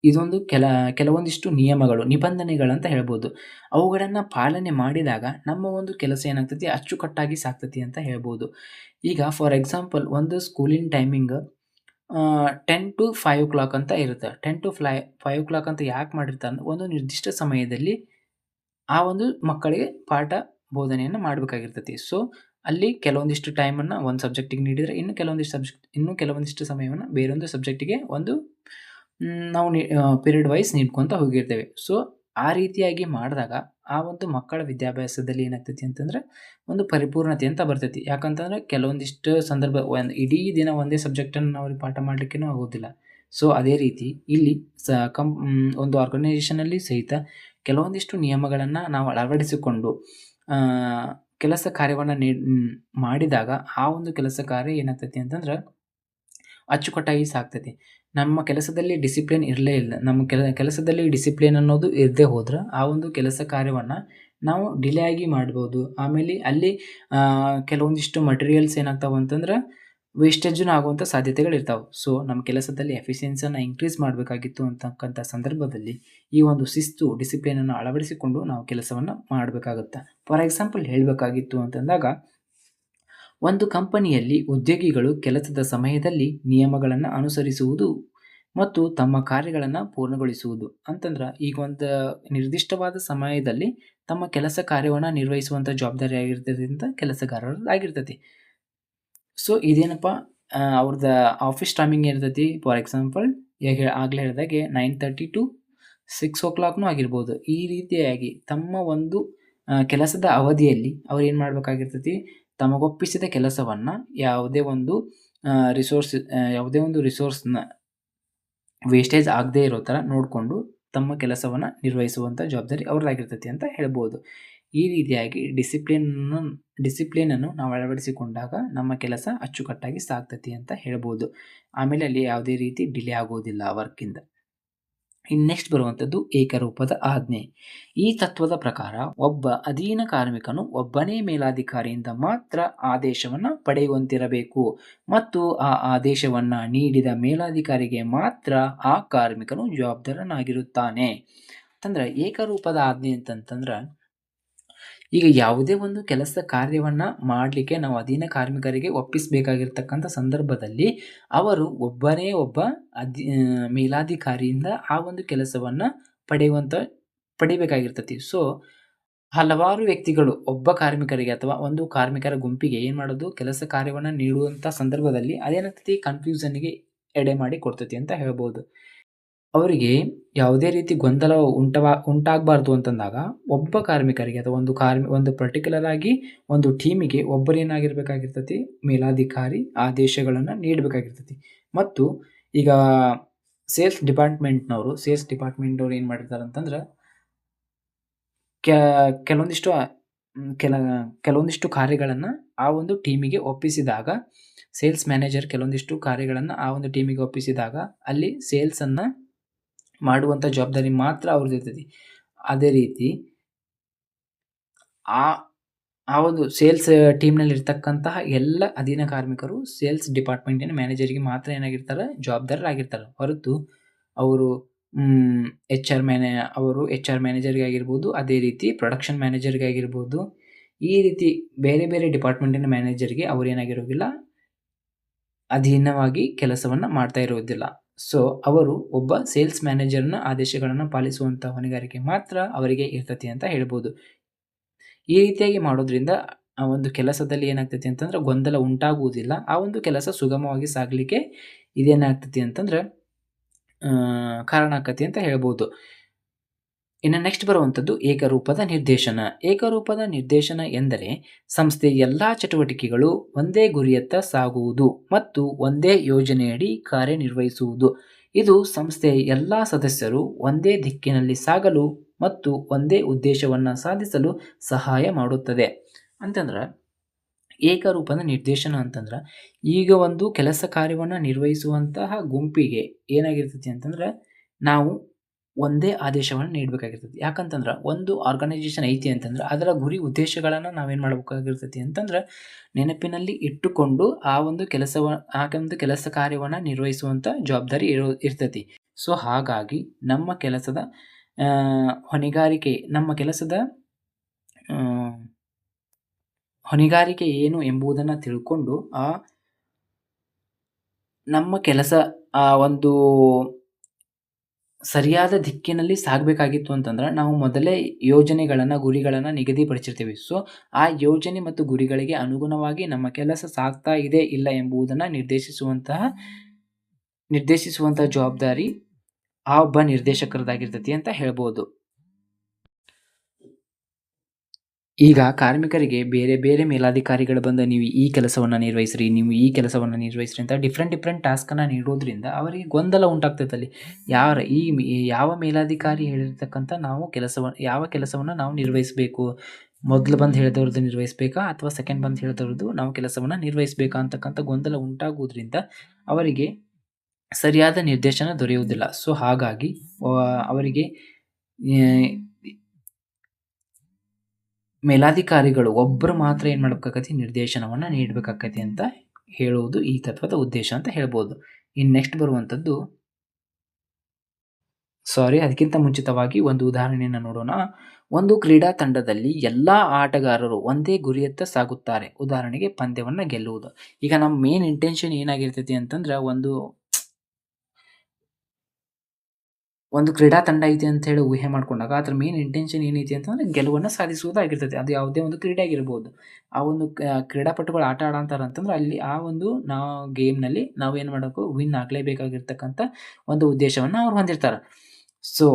ಇದೊಂದು ಕೆಲ, ಕೆಲವೊಂದಿಷ್ಟು ನಿಯಮಗಳು ನಿಬಂಧನೆಗಳಂತ ಹೇಳ್ಬೋದು. ಅವುಗಳನ್ನು ಪಾಲನೆ ಮಾಡಿದಾಗ ನಮ್ಮ ಒಂದು ಕೆಲಸ ಏನಾಗ್ತದೆ ಅಚ್ಚುಕಟ್ಟಾಗಿ ಸಾಕ್ತತಿ ಅಂತ ಹೇಳ್ಬೋದು. ಈಗ ಫಾರ್ ಎಕ್ಸಾಂಪಲ್ ಒಂದು ಸ್ಕೂಲಿನ timing ten to five o'clock ಅಂತ ಇರುತ್ತೆ. Ten to fly five o'clock ಅಂತ ಯಾಕೆ ಮಾಡಿರ್ತಾರೆ ಅಂದ್ರೆ ಒಂದು ನಿರ್ದಿಷ್ಟ ಸಮಯದಲ್ಲಿ ಆ ಒಂದು ಮಕ್ಕಳಿಗೆ ಪಾಠ ಬೋಧನೆಯನ್ನು ಮಾಡಬೇಕಾಗಿರ್ತೈತಿ. ಸೊ ಅಲ್ಲಿ ಕೆಲವೊಂದಿಷ್ಟು ಟೈಮನ್ನು ಒಂದು ಸಬ್ಜೆಕ್ಟಿಗೆ ನೀಡಿದರೆ ಇನ್ನು ಕೆಲವೊಂದಿಷ್ಟು ಸಬ್ಜೆಕ್ಟ್ ಇನ್ನೂ ಕೆಲವೊಂದಿಷ್ಟು ಸಮಯವನ್ನು ಬೇರೊಂದು ಸಬ್ಜೆಕ್ಟಿಗೆ ಒಂದು ನಾವು ಪೀರಿಯಡ್ ವೈಸ್ ನೀಡ್ಕೊತ ಹೋಗಿರ್ತೇವೆ. ಸೊ ಆ ರೀತಿಯಾಗಿ ಮಾಡಿದಾಗ ಆ ಒಂದು ಮಕ್ಕಳ ವಿದ್ಯಾಭ್ಯಾಸದಲ್ಲಿ ಏನಾಗ್ತೈತಿ ಅಂತಂದ್ರೆ ಒಂದು ಪರಿಪೂರ್ಣತೆ ಅಂತ ಬರ್ತೈತಿ. ಯಾಕಂತಂದ್ರೆ ಕೆಲವೊಂದಿಷ್ಟು ಸಂದರ್ಭ ಒಂದು ಇಡೀ ದಿನ ಒಂದೇ ಸಬ್ಜೆಕ್ಟನ್ನು ಅವ್ರಿಗೆ ಪಾಠ ಮಾಡಲಿಕ್ಕೆ ಆಗೋದಿಲ್ಲ. ಸೊ ಅದೇ ರೀತಿ ಇಲ್ಲಿ ಸ ಕಂ ಒಂದು ಆರ್ಗನೈಸೇಷನಲ್ಲಿ ಸಹಿತ ಕೆಲವೊಂದಿಷ್ಟು ನಿಯಮಗಳನ್ನು ನಾವು ಅಳವಡಿಸಿಕೊಂಡು ಕೆಲಸ ಕಾರ್ಯವನ್ನು ನೀ ಮಾಡಿದಾಗ ಆ ಒಂದು ಕೆಲಸ ಕಾರ್ಯ ಏನಾಗ್ತೈತಿ ಅಂತಂದ್ರೆ ಅಚ್ಚುಕಟ್ಟಾಗಿ ಸಾಗ್ತೈತಿ. ನಮ್ಮ ಕೆಲಸದಲ್ಲಿ ಡಿಸಿಪ್ಲಿನ್ ಇರಲೇ ಇಲ್ಲ. ನಮ್ಮ ಕೆಲ, ಕೆಲಸದಲ್ಲಿ ಡಿಸಿಪ್ಲಿನ್ ಅನ್ನೋದು ಇರದೇ ಹೋದ್ರೆ ಆ ಒಂದು ಕೆಲಸ ಕಾರ್ಯವನ್ನು ನಾವು ಡಿಲೇ ಆಗಿ ಮಾಡ್ಬೋದು. ಆಮೇಲೆ ಅಲ್ಲಿ ಕೆಲವೊಂದಿಷ್ಟು ಮಟೀರಿಯಲ್ಸ್ ಏನಾಗ್ತಾವೆ ಅಂತಂದ್ರೆ ವೇಸ್ಟೇಜನ್ನು ಆಗುವಂಥ ಸಾಧ್ಯತೆಗಳು ಇರ್ತಾವೆ. ಸೊ ನಮ್ಮ ಕೆಲಸದಲ್ಲಿ ಎಫಿಷಿಯನ್ಸಿಯನ್ನು ಇನ್ಕ್ರೀಸ್ ಮಾಡಬೇಕಾಗಿತ್ತು ಅಂತಕ್ಕಂಥ ಸಂದರ್ಭದಲ್ಲಿ ಈ ಒಂದು ಶಿಸ್ತು ಡಿಸಿಪ್ಲಿನನ್ನು ಅಳವಡಿಸಿಕೊಂಡು ನಾವು ಕೆಲಸವನ್ನು ಮಾಡಬೇಕಾಗುತ್ತೆ. ಫಾರ್ ಎಕ್ಸಾಂಪಲ್ ಹೇಳಬೇಕಾಗಿತ್ತು ಅಂತಂದಾಗ ಒಂದು ಕಂಪನಿಯಲ್ಲಿ ಉದ್ಯೋಗಿಗಳು ಕೆಲಸದ ಸಮಯದಲ್ಲಿ ನಿಯಮಗಳನ್ನು ಅನುಸರಿಸುವುದು ಮತ್ತು ತಮ್ಮ ಕಾರ್ಯಗಳನ್ನು ಪೂರ್ಣಗೊಳಿಸುವುದು. ಅಂತಂದ್ರೆ ಈಗ ಒಂದು ನಿರ್ದಿಷ್ಟವಾದ ಸಮಯದಲ್ಲಿ ತಮ್ಮ ಕೆಲಸ ಕಾರ್ಯವನ್ನು ನಿರ್ವಹಿಸುವಂಥ ಜವಾಬ್ದಾರಿ ಆಗಿರ್ತದಿಂದ ಕೆಲಸಗಾರರದ್ದು ಆಗಿರ್ತೈತಿ ಸೊ ಇದೇನಪ್ಪ? ಅವ್ರದ ಅವ್ರದ್ದು ಆಫೀಸ್ ಟೈಮಿಂಗ್ ಇರ್ತೈತಿ ಫಾರ್ ಎಕ್ಸಾಂಪಲ್ ಈಗ ಆಗಲೇ ಹೇಳಿದಾಗೆ ನೈನ್ ತರ್ಟಿ ಟು ಸಿಕ್ಸ್ ಓ ಕ್ಲಾಕ್ನು ಆಗಿರ್ಬೋದು. ಈ ರೀತಿಯಾಗಿ ತಮ್ಮ ಒಂದು ಕೆಲಸದ ಅವಧಿಯಲ್ಲಿ ಅವ್ರು ಏನು ಮಾಡಬೇಕಾಗಿರ್ತೈತಿ? ತಮಗೊಪ್ಪಿಸಿದ ಕೆಲಸವನ್ನು ಯಾವುದೇ ಒಂದು ರಿಸೋರ್ಸ್ ಯಾವುದೇ ಒಂದು ರಿಸೋರ್ಸ್ನ ವೇಸ್ಟೇಜ್ ಆಗದೇ ಇರೋ ಥರ ನೋಡಿಕೊಂಡು ತಮ್ಮ ಕೆಲಸವನ್ನು ನಿರ್ವಹಿಸುವಂಥ ಜವಾಬ್ದಾರಿ ಅವ್ರದ್ದಾಗಿರ್ತೈತಿ ಅಂತ ಹೇಳ್ಬೋದು. ಈ ರೀತಿಯಾಗಿ ಡಿಸಿಪ್ಲಿನನ್ನು ಡಿಸಿಪ್ಲಿನನ್ನು ನಾವು ಅಳವಡಿಸಿಕೊಂಡಾಗ ನಮ್ಮ ಕೆಲಸ ಅಚ್ಚುಕಟ್ಟಾಗಿ ಸಾಗ್ತತಿ ಅಂತ ಹೇಳ್ಬೋದು. ಆಮೇಲೆ ಅಲ್ಲಿ ಯಾವುದೇ ರೀತಿ ಡಿಲೇ ಆಗೋದಿಲ್ಲ ವರ್ಕಿಂದ ಇನ್ನು ನೆಕ್ಸ್ಟ್ ಬರುವಂಥದ್ದು ಏಕರೂಪದ ಆಜ್ಞೆ. ಈ ತತ್ವದ ಪ್ರಕಾರ ಒಬ್ಬ ಅಧೀನ ಕಾರ್ಮಿಕನು ಒಬ್ಬನೇ ಮೇಲಾಧಿಕಾರಿಯಿಂದ ಮಾತ್ರ ಆದೇಶವನ್ನು ಪಡೆಯುವಂತಿರಬೇಕು. ಮತ್ತು ಆ ಆದೇಶವನ್ನು ನೀಡಿದ ಮೇಲಾಧಿಕಾರಿಗೆ ಮಾತ್ರ ಆ ಕಾರ್ಮಿಕನು ಜವಾಬ್ದಾರನಾಗಿರುತ್ತಾನೆ. ಅಂತಂದ್ರೆ ಏಕರೂಪದ ಆಜ್ಞೆ ಅಂತಂತಂದ್ರೆ ಈಗ ಯಾವುದೇ ಒಂದು ಕೆಲಸ ಕಾರ್ಯವನ್ನು ಮಾಡಲಿಕ್ಕೆ ನಾವು ಅಧೀನ ಕಾರ್ಮಿಕರಿಗೆ ಒಪ್ಪಿಸಬೇಕಾಗಿರ್ತಕ್ಕಂಥ ಸಂದರ್ಭದಲ್ಲಿ ಅವರು ಒಬ್ಬನೇ ಒಬ್ಬ ಅಧಿ ಮೇಲಾಧಿಕಾರಿಯಿಂದ ಆ ಒಂದು ಕೆಲಸವನ್ನು ಪಡೆಯುವಂಥ ಪಡಿಬೇಕಾಗಿರ್ತೈತಿ. ಸೊ ಹಲವಾರು ವ್ಯಕ್ತಿಗಳು ಒಬ್ಬ ಕಾರ್ಮಿಕರಿಗೆ ಅಥವಾ ಒಂದು ಕಾರ್ಮಿಕರ ಗುಂಪಿಗೆ ಏನು ಮಾಡೋದು? ಕೆಲಸ ಕಾರ್ಯವನ್ನು ನೀಡುವಂಥ ಸಂದರ್ಭದಲ್ಲಿ ಅದೇನಾಗ್ತತಿ ಕನ್ಫ್ಯೂಷನ್ಗೆ ಎಡೆ ಮಾಡಿ ಕೊಡ್ತತಿ ಅಂತ ಹೇಳ್ಬೋದು. ಅವರಿಗೆ ಯಾವುದೇ ರೀತಿ ಗೊಂದಲ ಉಂಟವಾ, ಉಂಟಾಗಬಾರ್ದು ಅಂತಂದಾಗ ಒಬ್ಬ ಕಾರ್ಮಿಕರಿಗೆ ಅಥವಾ ಒಂದು ಕಾರ್ಮಿ, ಒಂದು ಪರ್ಟಿಕ್ಯುಲರ್ ಆಗಿ ಒಂದು ಟೀಮಿಗೆ ಒಬ್ಬರೇನಾಗಿರ್ಬೇಕಾಗಿರ್ತೈತಿ ಮೇಲಾಧಿಕಾರಿ ಆದೇಶಗಳನ್ನು ನೀಡಬೇಕಾಗಿರ್ತತಿ. ಮತ್ತು ಈಗ ಸೇಲ್ಸ್ ಡಿಪಾರ್ಟ್ಮೆಂಟ್ನವರು ಸೇಲ್ಸ್ ಡಿಪಾರ್ಟ್ಮೆಂಟ್ನವ್ರು ಏನು ಮಾಡಿರ್ತಾರೆ ಅಂತಂದ್ರೆ ಕೆಲವೊಂದಿಷ್ಟು ಕೆಲ, ಕೆಲವೊಂದಿಷ್ಟು ಕಾರ್ಯಗಳನ್ನು ಆ ಒಂದು ಟೀಮಿಗೆ ಒಪ್ಪಿಸಿದಾಗ ಸೇಲ್ಸ್ ಮ್ಯಾನೇಜರ್ ಕೆಲವೊಂದಿಷ್ಟು ಕಾರ್ಯಗಳನ್ನು ಆ ಒಂದು ಟೀಮಿಗೆ ಒಪ್ಪಿಸಿದಾಗ ಅಲ್ಲಿ ಸೇಲ್ಸನ್ನು ಮಾಡುವಂಥ ಜವಾಬ್ದಾರಿ ಮಾತ್ರ ಅವ್ರದ್ದು ಇರ್ತದೆ. ಅದೇ ರೀತಿ ಆ ಆ ಒಂದು ಸೇಲ್ಸ್ ಟೀಮ್ನಲ್ಲಿ ಇರ್ತಕ್ಕಂತಹ ಎಲ್ಲ ಅಧೀನ ಕಾರ್ಮಿಕರು ಸೇಲ್ಸ್ ಡಿಪಾರ್ಟ್ಮೆಂಟಿನ ಮ್ಯಾನೇಜರ್ಗೆ ಮಾತ್ರ ಏನಾಗಿರ್ತಾರೆ, ಜವಾಬ್ದಾರರಾಗಿರ್ತಾರೆ. ಹೊರತು ಅವರು ಎಚ್ ಆರ್ ಮ್ಯಾನೇ ಅವರು ಎಚ್ ಆರ್ ಮ್ಯಾನೇಜರ್ಗೆ ಆಗಿರ್ಬೋದು, ಅದೇ ರೀತಿ ಪ್ರೊಡಕ್ಷನ್ ಮ್ಯಾನೇಜರ್ಗೆ ಆಗಿರ್ಬೋದು, ಈ ರೀತಿ ಬೇರೆ ಬೇರೆ ಡಿಪಾರ್ಟ್ಮೆಂಟಿನ ಮ್ಯಾನೇಜರ್ಗೆ ಅವ್ರು ಏನಾಗಿರೋದಿಲ್ಲ, ಅಧೀನವಾಗಿ ಕೆಲಸವನ್ನು ಮಾಡ್ತಾ ಇರುವುದಿಲ್ಲ ಸೊ ಅವರು ಒಬ್ಬ ಸೇಲ್ಸ್ ಮ್ಯಾನೇಜರ್ನ ಆದೇಶಗಳನ್ನು ಪಾಲಿಸುವಂಥ ಹೊಣೆಗಾರಿಕೆ ಮಾತ್ರ ಅವರಿಗೆ ಇರ್ತತಿ ಅಂತ ಹೇಳ್ಬೋದು. ಈ ರೀತಿಯಾಗಿ ಮಾಡೋದ್ರಿಂದ ಆ ಒಂದು ಕೆಲಸದಲ್ಲಿ ಏನಾಗ್ತೈತಿ ಅಂತಂದ್ರೆ ಗೊಂದಲ ಉಂಟಾಗುವುದಿಲ್ಲ. ಆ ಒಂದು ಕೆಲಸ ಸುಗಮವಾಗಿ ಸಾಗಲಿಕ್ಕೆ ಇದೇನಾಗ್ತೈತಿ ಅಂತಂದ್ರೆ ಕಾರಣ ಆಕತಿ ಅಂತ ಹೇಳ್ಬೋದು. ಇನ್ನು ನೆಕ್ಸ್ಟ್ ಬರುವಂಥದ್ದು ಏಕರೂಪದ ನಿರ್ದೇಶನ. ಏಕರೂಪದ ನಿರ್ದೇಶನ ಎಂದರೆ ಸಂಸ್ಥೆಯ ಎಲ್ಲ ಚಟುವಟಿಕೆಗಳು ಒಂದೇ ಗುರಿಯತ್ತ ಸಾಗುವುದು ಮತ್ತು ಒಂದೇ ಯೋಜನೆಯಡಿ ಕಾರ್ಯನಿರ್ವಹಿಸುವುದು. ಇದು ಸಂಸ್ಥೆಯ ಎಲ್ಲ ಸದಸ್ಯರು ಒಂದೇ ದಿಕ್ಕಿನಲ್ಲಿ ಸಾಗಲು ಮತ್ತು ಒಂದೇ ಉದ್ದೇಶವನ್ನು ಸಾಧಿಸಲು ಸಹಾಯ ಮಾಡುತ್ತದೆ. ಅಂತಂದ್ರೆ ಏಕರೂಪದ ನಿರ್ದೇಶನ ಅಂತಂದ್ರೆ ಈಗ ಒಂದು ಕೆಲಸ ಕಾರ್ಯವನ್ನು ನಿರ್ವಹಿಸುವಂತಹ ಗುಂಪಿಗೆ ಏನಾಗಿರ್ತೈತಿ ಅಂತಂದ್ರೆ ನಾವು ಒಂದೇ ಆದೇಶವನ್ನು ನೀಡಬೇಕಾಗಿರ್ತೈತಿ ಯಾಕಂತಂದ್ರೆ ಒಂದು ಆರ್ಗನೈಜೇಷನ್ ಐತಿ ಅಂತಂದ್ರೆ ಅದರ ಗುರಿ ಉದ್ದೇಶಗಳನ್ನು ನಾವೇನು ಮಾಡಬೇಕಾಗಿರ್ತೈತಿ ಅಂತಂದ್ರೆ ನೆನಪಿನಲ್ಲಿ ಇಟ್ಟುಕೊಂಡು ಆ ಒಂದು ಕೆಲಸವ, ಆ ಒಂದು ಕೆಲಸ ಕಾರ್ಯವನ್ನು ನಿರ್ವಹಿಸುವಂಥ ಜವಾಬ್ದಾರಿ ಇರೋ, ಇರ್ತೈತಿ. ಸೊ ಹಾಗಾಗಿ ನಮ್ಮ ಕೆಲಸದ ಹೊಣೆಗಾರಿಕೆ, ನಮ್ಮ ಕೆಲಸದ ಹೊಣೆಗಾರಿಕೆ ಏನು ಎಂಬುದನ್ನು ತಿಳ್ಕೊಂಡು ಆ, ನಮ್ಮ ಕೆಲಸ ಆ ಒಂದು ಸರಿಯಾದ ದಿಕ್ಕಿನಲ್ಲಿ ಸಾಗಬೇಕಾಗಿತ್ತು ಅಂತಂದ್ರೆ ನಾವು ಮೊದಲೇ ಯೋಜನೆಗಳನ್ನು, ಗುರಿಗಳನ್ನು ನಿಗದಿಪಡಿಸಿರ್ತೀವಿ. ಸೊ ಆ ಯೋಜನೆ ಮತ್ತು ಗುರಿಗಳಿಗೆ ಅನುಗುಣವಾಗಿ ನಮ್ಮ ಕೆಲಸ ಸಾಗ್ತಾ ಇದೆ ಇಲ್ಲ ಎಂಬುದನ್ನು ನಿರ್ದೇಶಿಸುವಂತಹ ನಿರ್ದೇಶಿಸುವಂತಹ ಜವಾಬ್ದಾರಿ ಆ ಒಬ್ಬ ನಿರ್ದೇಶಕರದಾಗಿರ್ತೈತಿ ಅಂತ ಹೇಳ್ಬೋದು. ಈಗ ಕಾರ್ಮಿಕರಿಗೆ ಬೇರೆ ಬೇರೆ ಮೇಲಾಧಿಕಾರಿಗಳು ಬಂದು ನೀವು ಈ ಕೆಲಸವನ್ನು ನಿರ್ವಹಿಸ್ರಿ, ನೀವು ಈ ಕೆಲಸವನ್ನು ನಿರ್ವಹಿಸ್ರಿ ಅಂತ ಡಿಫ್ರೆಂಟ್ ಡಿಫ್ರೆಂಟ್ ಟಾಸ್ಕನ್ನು ನೀಡೋದ್ರಿಂದ ಅವರಿಗೆ ಗೊಂದಲ ಉಂಟಾಗ್ತೈತೆ ಅಲ್ಲಿ. ಯಾರ ಈ ಯಾವ ಮೇಲಾಧಿಕಾರಿ ಹೇಳಿರ್ತಕ್ಕಂಥ ನಾವು ಕೆಲಸವನ್ನು ಯಾವ ಕೆಲಸವನ್ನು ನಾವು ನಿರ್ವಹಿಸಬೇಕು? ಮೊದಲು ಬಂದು ಹೇಳಿದವ್ರದ್ದು ನಿರ್ವಹಿಸಬೇಕಾ? ಅಥವಾ ಸೆಕೆಂಡ್ ಬಂದು ಹೇಳಿದವ್ರದ್ದು ನಾವು ಕೆಲಸವನ್ನು ನಿರ್ವಹಿಸಬೇಕಾ ಅಂತಕ್ಕಂಥ ಗೊಂದಲ ಉಂಟಾಗುವುದರಿಂದ ಅವರಿಗೆ ಸರಿಯಾದ ನಿರ್ದೇಶನ ದೊರೆಯುವುದಿಲ್ಲ. ಸೊ ಹಾಗಾಗಿ ಅವರಿಗೆ ಮೇಲಾಧಿಕಾರಿಗಳು ಒಬ್ಬರು ಮಾತ್ರ ಏನು ಮಾಡ್ಬೇಕಾಕತಿ? ನಿರ್ದೇಶನವನ್ನು ನೀಡಬೇಕಾಕತಿ ಅಂತ ಹೇಳುವುದು ಈ ತತ್ವದ ಉದ್ದೇಶ ಅಂತ ಹೇಳ್ಬೋದು. ಇನ್ನು ನೆಕ್ಸ್ಟ್ ಬರುವಂಥದ್ದು. ಸಾರಿ, ಅದಕ್ಕಿಂತ ಮುಂಚಿತವಾಗಿ ಒಂದು ಉದಾಹರಣೆಯನ್ನು ನೋಡೋಣ. ಒಂದು ಕ್ರೀಡಾ ತಂಡದಲ್ಲಿ ಎಲ್ಲ ಆಟಗಾರರು ಒಂದೇ ಗುರಿಯತ್ತ ಸಾಗುತ್ತಾರೆ. ಉದಾಹರಣೆಗೆ ಪಂದ್ಯವನ್ನು ಗೆಲ್ಲುವುದು. ಈಗ ನಮ್ಮ ಮೇನ್ ಇಂಟೆನ್ಷನ್ ಏನಾಗಿರ್ತೈತಿ ಅಂತಂದ್ರೆ ಒಂದು ಒಂದು ಕ್ರೀಡಾ ತಂಡ ಐತಿ ಅಂತ ಹೇಳಿ ಊಹೆ ಮಾಡ್ಕೊಂಡಾಗ ಅದ್ರ ಮೇನ್ ಇಂಟೆನ್ಷನ್ ಏನೈತಿ ಅಂತಂದ್ರೆ ಗೆಲುವನ್ನು ಸಾಧಿಸುವುದಾಗಿರ್ತೈತಿ. ಅದು ಯಾವುದೇ ಒಂದು ಕ್ರೀಡೆ ಆಗಿರ್ಬೋದು. ಆ ಒಂದು ಕ್ರೀಡಾಪಟುಗಳು ಆಟ ಆಡಂತಾರೆ ಅಂತಂದ್ರೆ ಅಲ್ಲಿ ಆ ಒಂದು ನಾವು ಗೇಮ್ನಲ್ಲಿ ನಾವು ಏನು ಮಾಡಬೇಕು? ವಿನ್ ಆಗಲೇಬೇಕಾಗಿರ್ತಕ್ಕಂಥ ಒಂದು ಉದ್ದೇಶವನ್ನು ಅವ್ರು ಹೊಂದಿರ್ತಾರೆ. ಸೊ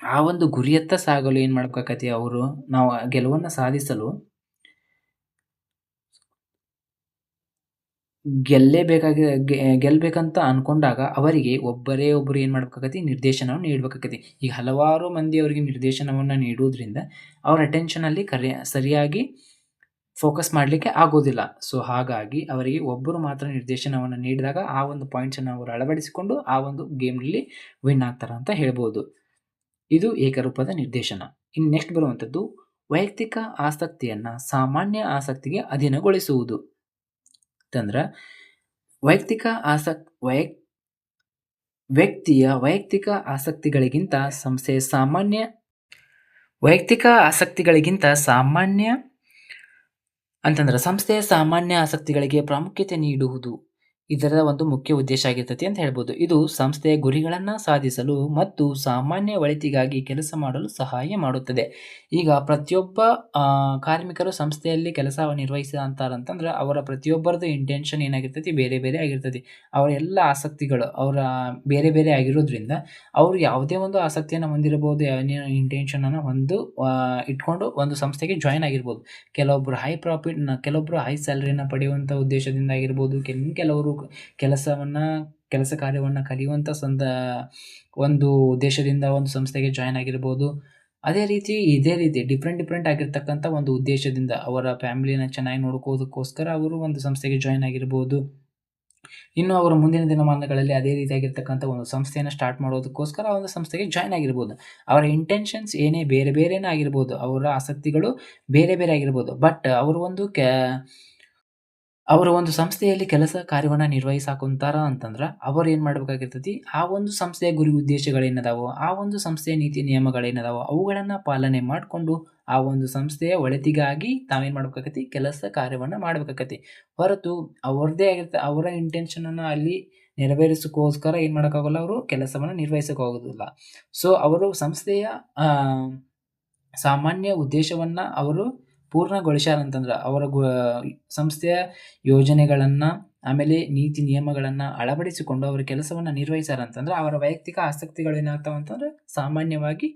ಆ ಒಂದು ಗುರಿಯತ್ತ ಸಾಗಲು ಏನು ಮಾಡ್ಬೇಕಾಕತಿ ಅವರು? ನಾವು ಗೆಲುವನ್ನು ಸಾಧಿಸಲು ಗೆಲ್ಲೇಬೇಕಾಗಿ ಗೆಲ್ಲಬೇಕಂತ ಅಂದ್ಕೊಂಡಾಗ ಅವರಿಗೆ ಒಬ್ಬರೇ ಒಬ್ಬರು ಏನು ಮಾಡ್ಬೇಕಾಗತಿ ನಿರ್ದೇಶನವನ್ನು ನೀಡಬೇಕಾಗತಿ ಈಗ ಹಲವಾರು ಮಂದಿ ಅವರಿಗೆ ನಿರ್ದೇಶನವನ್ನು ನೀಡುವುದರಿಂದ ಅವ್ರ ಅಟೆನ್ಷನಲ್ಲಿ ಕರೆ ಸರಿಯಾಗಿ ಫೋಕಸ್ ಮಾಡಲಿಕ್ಕೆ ಆಗೋದಿಲ್ಲ. ಸೊ ಹಾಗಾಗಿ ಅವರಿಗೆ ಒಬ್ಬರು ಮಾತ್ರ ನಿರ್ದೇಶನವನ್ನು ನೀಡಿದಾಗ ಆ ಒಂದು ಪಾಯಿಂಟ್ಸನ್ನು ಅವರು ಅಳವಡಿಸಿಕೊಂಡು ಆ ಒಂದು ಗೇಮ್ನಲ್ಲಿ ವಿನ್ ಆಗ್ತಾರೆ ಅಂತ ಹೇಳ್ಬೋದು. ಇದು ಏಕರೂಪದ ನಿರ್ದೇಶನ. ಇನ್ನು ನೆಕ್ಸ್ಟ್ ಬರುವಂಥದ್ದು ವೈಯಕ್ತಿಕ ಆಸಕ್ತಿಯನ್ನು ಸಾಮಾನ್ಯ ಆಸಕ್ತಿಗೆ ಅಧೀನಗೊಳಿಸುವುದು. ಅಂತಂದ್ರೆ ವೈಯಕ್ತಿಕ ಆಸಕ್, ವೈಯಕ್, ವ್ಯಕ್ತಿಯ ವೈಯಕ್ತಿಕ ಆಸಕ್ತಿಗಳಿಗಿಂತ ಸಂಸ್ಥೆಯ ಸಾಮಾನ್ಯ, ವೈಯಕ್ತಿಕ ಆಸಕ್ತಿಗಳಿಗಿಂತ ಸಾಮಾನ್ಯ ಅಂತಂದ್ರೆ ಸಂಸ್ಥೆಯ ಸಾಮಾನ್ಯ ಆಸಕ್ತಿಗಳಿಗೆ ಪ್ರಾಮುಖ್ಯತೆ ನೀಡುವುದು. ಇದರ ಒಂದು ಮುಖ್ಯ ಉದ್ದೇಶ ಆಗಿರ್ತೈತಿ ಅಂತ ಹೇಳ್ಬೋದು. ಇದು ಸಂಸ್ಥೆಯ ಗುರಿಗಳನ್ನು ಸಾಧಿಸಲು ಮತ್ತು ಸಾಮಾನ್ಯ ಒಳಿತಿಗಾಗಿ ಕೆಲಸ ಮಾಡಲು ಸಹಾಯ ಮಾಡುತ್ತದೆ. ಈಗ ಪ್ರತಿಯೊಬ್ಬ ಕಾರ್ಮಿಕರು ಸಂಸ್ಥೆಯಲ್ಲಿ ಕೆಲಸ ನಿರ್ವಹಿಸಿದ ಅಂತಾರಂತಂದ್ರೆ ಅವರ ಪ್ರತಿಯೊಬ್ಬರದ್ದು ಇಂಟೆನ್ಷನ್ ಏನಾಗಿರ್ತೈತಿ? ಬೇರೆ ಬೇರೆ ಆಗಿರ್ತೈತಿ. ಅವರ ಎಲ್ಲ ಆಸಕ್ತಿಗಳು, ಅವರ ಬೇರೆ ಬೇರೆ ಆಗಿರೋದ್ರಿಂದ ಅವರು ಯಾವುದೇ ಒಂದು ಆಸಕ್ತಿಯನ್ನು ಹೊಂದಿರಬಹುದು ಇಂಟೆನ್ಷನನ್ನು ಒಂದು ಇಟ್ಕೊಂಡು ಒಂದು ಸಂಸ್ಥೆಗೆ ಜಾಯ್ನ್ ಆಗಿರ್ಬೋದು. ಕೆಲವೊಬ್ಬರು ಹೈ ಪ್ರಾಫಿಟ್ ಕೆಲವೊಬ್ಬರು ಹೈ ಸ್ಯಾಲ್ರಿನ ಪಡೆಯುವಂಥ ಉದ್ದೇಶದಿಂದ ಆಗಿರ್ಬೋದು ಕೆಲ ಕೆಲವರು ಕೆಲಸವನ್ನು, ಕೆಲಸ ಕಾರ್ಯವನ್ನು ಕಲಿಯುವಂಥ ಸಂದ, ಒಂದು ಉದ್ದೇಶದಿಂದ ಒಂದು ಸಂಸ್ಥೆಗೆ ಜಾಯ್ನ್ ಆಗಿರ್ಬೋದು. ಅದೇ ರೀತಿ ಇದೇ ರೀತಿ ಡಿಫ್ರೆಂಟ್ ಡಿಫ್ರೆಂಟ್ ಆಗಿರ್ತಕ್ಕಂಥ ಒಂದು ಉದ್ದೇಶದಿಂದ ಅವರ ಫ್ಯಾಮಿಲಿನ ಚೆನ್ನಾಗಿ ನೋಡ್ಕೋದಕ್ಕೋಸ್ಕರ ಅವರು ಒಂದು ಸಂಸ್ಥೆಗೆ ಜಾಯ್ನ್ ಆಗಿರ್ಬೋದು. ಇನ್ನು ಅವರ ಮುಂದಿನ ದಿನಮಾನಗಳಲ್ಲಿ ಅದೇ ರೀತಿಯಾಗಿರ್ತಕ್ಕಂಥ ಒಂದು ಸಂಸ್ಥೆಯನ್ನು ಸ್ಟಾರ್ಟ್ ಮಾಡೋದಕ್ಕೋಸ್ಕರ ಆ ಒಂದು ಸಂಸ್ಥೆಗೆ ಜಾಯ್ನ್ ಆಗಿರ್ಬೋದು. ಅವರ ಇಂಟೆನ್ಷನ್ಸ್ ಏನೇ ಬೇರೆ ಬೇರೆನೇ ಆಗಿರ್ಬೋದು. ಅವರ ಆಸಕ್ತಿಗಳು ಬೇರೆ ಬೇರೆ ಆಗಿರ್ಬೋದು. ಬಟ್ ಅವರು ಒಂದು ಕ್ಯಾ ಅವರು ಒಂದು ಸಂಸ್ಥೆಯಲ್ಲಿ ಕೆಲಸ ಕಾರ್ಯವನ್ನು ನಿರ್ವಹಿಸಾಕುಂತಾರ ಅಂತಂದ್ರೆ ಅವ್ರು ಏನು ಮಾಡ್ಬೇಕಾಗಿರ್ತೈತಿ? ಆ ಒಂದು ಸಂಸ್ಥೆಯ ಗುರಿ ಉದ್ದೇಶಗಳೇನದಾವೋ, ಆ ಒಂದು ಸಂಸ್ಥೆಯ ನೀತಿ ನಿಯಮಗಳೇನದಾವೋ, ಅವುಗಳನ್ನು ಪಾಲನೆ ಮಾಡಿಕೊಂಡು ಆ ಒಂದು ಸಂಸ್ಥೆಯ ಒಳಿತಿಗಾಗಿ ತಾವೇನು ಮಾಡ್ಬೇಕಾಗತಿ ಕೆಲಸ ಕಾರ್ಯವನ್ನು ಮಾಡ್ಬೇಕಾಗತಿ ಹೊರತು ಅವರದೇ ಆಗಿರ್ತ, ಅವರ ಇಂಟೆನ್ಷನನ್ನು ಅಲ್ಲಿ ನೆರವೇರಿಸೋಕ್ಕೋಸ್ಕರ ಏನು ಮಾಡೋಕ್ಕಾಗಲ್ಲ ಅವರು? ಕೆಲಸವನ್ನು ನಿರ್ವಹಿಸೋಕ್ಕಾಗೋದಿಲ್ಲ. ಸೊ ಅವರು ಸಂಸ್ಥೆಯ ಸಾಮಾನ್ಯ ಉದ್ದೇಶವನ್ನು ಅವರು ಪೂರ್ಣಗೊಳಿಸ್ಯಾರ ಅಂತಂದ್ರೆ ಅವರ ಸಂಸ್ಥೆಯ ಯೋಜನೆಗಳನ್ನು, ಆಮೇಲೆ ನೀತಿ ನಿಯಮಗಳನ್ನು ಅಳವಡಿಸಿಕೊಂಡು ಅವರ ಕೆಲಸವನ್ನು ನಿರ್ವಹಿಸ್ಯಾರ ಅಂತಂದ್ರೆ ಅವರ ವೈಯಕ್ತಿಕ ಆಸಕ್ತಿಗಳು ಏನಾಗ್ತಾವ ಅಂತಂದ್ರೆ ಸಾಮಾನ್ಯವಾಗಿ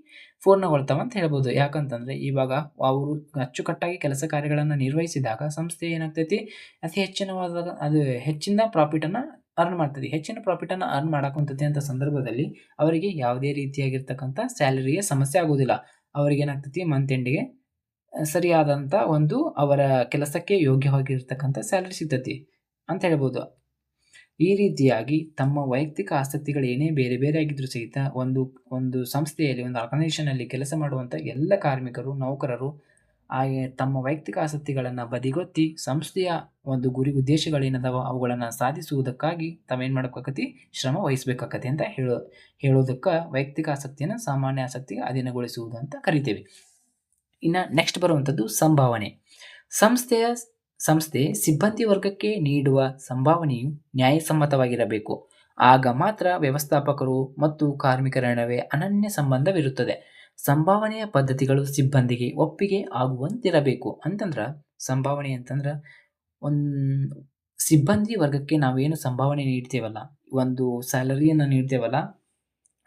ಪೂರ್ಣಗೊಳ್ತಾವ ಅಂತ ಹೇಳ್ಬೋದು. ಯಾಕಂತಂದ್ರೆ ಇವಾಗ ಅವರು ಅಚ್ಚುಕಟ್ಟಾಗಿ ಕೆಲಸ ಕಾರ್ಯಗಳನ್ನು ನಿರ್ವಹಿಸಿದಾಗ ಸಂಸ್ಥೆ ಏನಾಗ್ತೈತಿ, ಅತಿ ಹೆಚ್ಚಿನವಾದ, ಅದು ಹೆಚ್ಚಿನ ಪ್ರಾಫಿಟನ್ನು ಅರ್ನ್ ಮಾಡ್ತದೆ ಹೆಚ್ಚಿನ ಪ್ರಾಫಿಟನ್ನು ಅರ್ನ್ ಮಾಡಾಕುಂತೈತಿ ಅಂತ ಸಂದರ್ಭದಲ್ಲಿ ಅವರಿಗೆ ಯಾವುದೇ ರೀತಿಯಾಗಿರ್ತಕ್ಕಂಥ ಸ್ಯಾಲರಿಯ ಸಮಸ್ಯೆ ಆಗೋದಿಲ್ಲ. ಅವರಿಗೆ ಏನಾಗ್ತೈತಿ ಮಂತ್ ಎಂಡಿಗೆ ಸರಿಯಾದಂಥ ಒಂದು ಅವರ ಕೆಲಸಕ್ಕೆ ಯೋಗ್ಯವಾಗಿರ್ತಕ್ಕಂಥ ಸ್ಯಾಲ್ರಿ ಸಿಗ್ತೈತಿ ಅಂತ ಹೇಳ್ಬೋದು. ಈ ರೀತಿಯಾಗಿ ತಮ್ಮ ವೈಯಕ್ತಿಕ ಆಸಕ್ತಿಗಳು ಏನೇ ಬೇರೆ ಬೇರೆ ಆಗಿದ್ದರೂ ಸಹಿತ ಒಂದು ಒಂದು ಸಂಸ್ಥೆಯಲ್ಲಿ, ಒಂದು ಆರ್ಗನೈಸೇಷನಲ್ಲಿ ಕೆಲಸ ಮಾಡುವಂಥ ಎಲ್ಲ ಕಾರ್ಮಿಕರು, ನೌಕರರು, ಹಾಗೆ ತಮ್ಮ ವೈಯಕ್ತಿಕ ಆಸಕ್ತಿಗಳನ್ನು ಬದಿಗೊತ್ತಿ ಸಂಸ್ಥೆಯ ಒಂದು ಗುರಿ ಉದ್ದೇಶಗಳೇನದಾವ ಅವುಗಳನ್ನು ಸಾಧಿಸುವುದಕ್ಕಾಗಿ ತಾವೇನು ಮಾಡ್ಬೇಕಾಕತಿ? ಶ್ರಮ ವಹಿಸಬೇಕಾಕತಿ ಅಂತ ಹೇಳೋ, ಹೇಳೋದಕ್ಕೆ ವೈಯಕ್ತಿಕ ಆಸಕ್ತಿಯನ್ನು ಸಾಮಾನ್ಯ ಆಸಕ್ತಿಗೆ ಅಧೀನಗೊಳಿಸುವುದು ಅಂತ ಕರಿತೇವೆ. ಇನ್ನು ನೆಕ್ಸ್ಟ್ ಬರುವಂಥದ್ದು ಸಂಭಾವನೆ. ಸಂಸ್ಥೆಯ ಸಂಸ್ಥೆ ಸಿಬ್ಬಂದಿ ವರ್ಗಕ್ಕೆ ನೀಡುವ ಸಂಭಾವನೆಯು ನ್ಯಾಯಸಮ್ಮತವಾಗಿರಬೇಕು. ಆಗ ಮಾತ್ರ ವ್ಯವಸ್ಥಾಪಕರು ಮತ್ತು ಕಾರ್ಮಿಕರ ನಡುವೆ ಅನನ್ಯ ಸಂಬಂಧವಿರುತ್ತದೆ. ಸಂಭಾವನೆಯ ಪದ್ಧತಿಗಳು ಸಿಬ್ಬಂದಿಗೆ ಒಪ್ಪಿಗೆ ಆಗುವಂತಿರಬೇಕು. ಅಂತಂದ್ರೆ ಸಂಭಾವನೆ ಅಂತಂದ್ರೆ ಒಂದು ಸಿಬ್ಬಂದಿ ವರ್ಗಕ್ಕೆ ನಾವೇನು ಸಂಭಾವನೆ ನೀಡ್ತೇವಲ್ಲ, ಒಂದು ಸ್ಯಾಲರಿಯನ್ನು ನೀಡ್ತೇವಲ್ಲ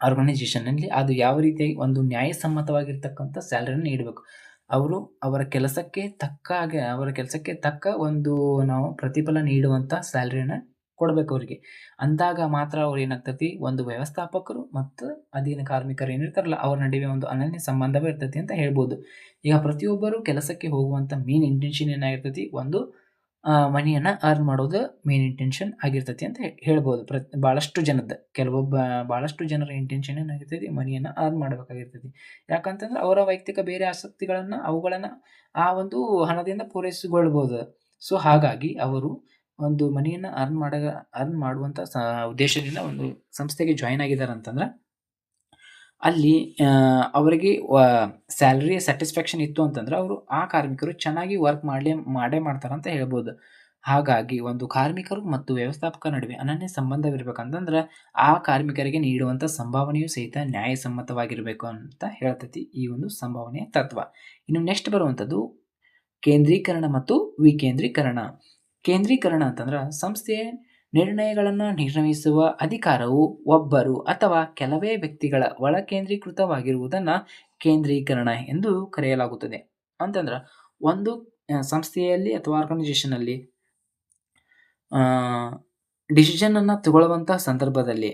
ಆರ್ಗನೈಸೇಷನ್ನಲ್ಲಿ ಅದು ಯಾವ ರೀತಿಯಾಗಿ ಒಂದು ನ್ಯಾಯಸಮ್ಮತವಾಗಿರ್ತಕ್ಕಂಥ ಸ್ಯಾಲರಿನ ನೀಡಬೇಕು. ಅವರು ಅವರ ಕೆಲಸಕ್ಕೆ ತಕ್ಕ ಹಾಗೆ, ಅವರ ಕೆಲಸಕ್ಕೆ ತಕ್ಕ ಒಂದು ನಾವು ಪ್ರತಿಫಲ ನೀಡುವಂಥ ಸ್ಯಾಲ್ರಿನ ಕೊಡಬೇಕು ಅವರಿಗೆ. ಅಂದಾಗ ಮಾತ್ರ ಅವ್ರು ಏನಾಗ್ತತಿ? ಒಂದು ವ್ಯವಸ್ಥಾಪಕರು ಮತ್ತು ಅಧೀನ ಕಾರ್ಮಿಕರು ಏನಿರ್ತಾರಲ್ಲ, ಅವ್ರ ನಡುವೆ ಒಂದು ಅನನ್ಯ ಸಂಬಂಧವೇ ಇರ್ತೈತಿ ಅಂತ ಹೇಳ್ಬೋದು. ಈಗ ಪ್ರತಿಯೊಬ್ಬರು ಕೆಲಸಕ್ಕೆ ಹೋಗುವಂಥ ಮೇನ್ ಇಂಟೆನ್ಷನ್ ಏನಾಗಿರ್ತೈತಿ? ಒಂದು ಮನಿಯನ್ನು ಅರ್ನ್ ಮಾಡೋದು ಮೇನ್ ಇಂಟೆನ್ಷನ್ ಆಗಿರ್ತೈತಿ ಅಂತ ಹೇಳ್ಬೋದು. ಪ್ರತಿ ಭಾಳಷ್ಟು ಜನದ ಕೆಲವೊಬ್ಬ ಭಾಳಷ್ಟು ಜನರ ಇಂಟೆನ್ಷನ್ ಏನಾಗಿರ್ತೈತಿ? ಮನಿಯನ್ನು ಅರ್ನ್ ಮಾಡಬೇಕಾಗಿರ್ತೈತಿ. ಯಾಕಂತಂದ್ರೆ ಅವರ ವೈಯಕ್ತಿಕ ಬೇರೆ ಆಸಕ್ತಿಗಳನ್ನು ಅವುಗಳನ್ನು ಆ ಒಂದು ಹಣದಿಂದ ಪೂರೈಸಿಕೊಳ್ಬೋದು. ಸೊ ಹಾಗಾಗಿ ಅವರು ಒಂದು ಮನಿಯನ್ನು ಅರ್ನ್ ಮಾಡ ಅರ್ನ್ ಮಾಡುವಂಥ ಸ, ಉದ್ದೇಶದಿಂದ ಒಂದು ಸಂಸ್ಥೆಗೆ ಜಾಯ್ನ್ ಆಗಿದ್ದಾರೆ ಅಂತಂದ್ರೆ ಅಲ್ಲಿ ಅವರಿಗೆ ಸ್ಯಾಲ್ರಿ ಸ್ಯಾಟಿಸ್ಫ್ಯಾಕ್ಷನ್ ಇತ್ತು ಅಂತಂದ್ರೆ ಅವರು ಆ ಕಾರ್ಮಿಕರು ಚೆನ್ನಾಗಿ ವರ್ಕ್ ಮಾಡಲಿ, ಮಾಡೇ ಮಾಡ್ತಾರೆ ಅಂತ ಹೇಳ್ಬೋದು. ಹಾಗಾಗಿ ಒಂದು ಕಾರ್ಮಿಕರು ಮತ್ತು ವ್ಯವಸ್ಥಾಪಕರ ನಡುವೆ ಅನನ್ಯ ಸಂಬಂಧವಿರ್ಬೇಕಂತಂದ್ರೆ ಆ ಕಾರ್ಮಿಕರಿಗೆ ನೀಡುವಂಥ ಸಂಭಾವನೆಯು ಸಹಿತ ನ್ಯಾಯಸಮ್ಮತವಾಗಿರಬೇಕು ಅಂತ ಹೇಳ್ತೈತಿ ಈ ಒಂದು ಸಂಭಾವನೆಯ ತತ್ವ. ಇನ್ನು ನೆಕ್ಸ್ಟ್ ಬರುವಂಥದ್ದು ಕೇಂದ್ರೀಕರಣ ಮತ್ತು ವಿಕೇಂದ್ರೀಕರಣ. ಕೇಂದ್ರೀಕರಣ ಅಂತಂದ್ರೆ ಸಂಸ್ಥೆಯ ನಿರ್ಣಯಗಳನ್ನು ನಿರ್ಣಯಿಸುವ ಅಧಿಕಾರವು ಒಬ್ಬರು ಅಥವಾ ಕೆಲವೇ ವ್ಯಕ್ತಿಗಳ ಒಳ ಕೇಂದ್ರೀಕೃತವಾಗಿರುವುದನ್ನು ಕೇಂದ್ರೀಕರಣ ಎಂದು ಕರೆಯಲಾಗುತ್ತದೆ. ಅಂತಂದ್ರೆ ಒಂದು ಸಂಸ್ಥೆಯಲ್ಲಿ ಅಥವಾ ಆರ್ಗನೈಸೇಷನಲ್ಲಿ ಡಿಸಿಷನನ್ನು ತಗೊಳ್ಳುವಂಥ ಸಂದರ್ಭದಲ್ಲಿ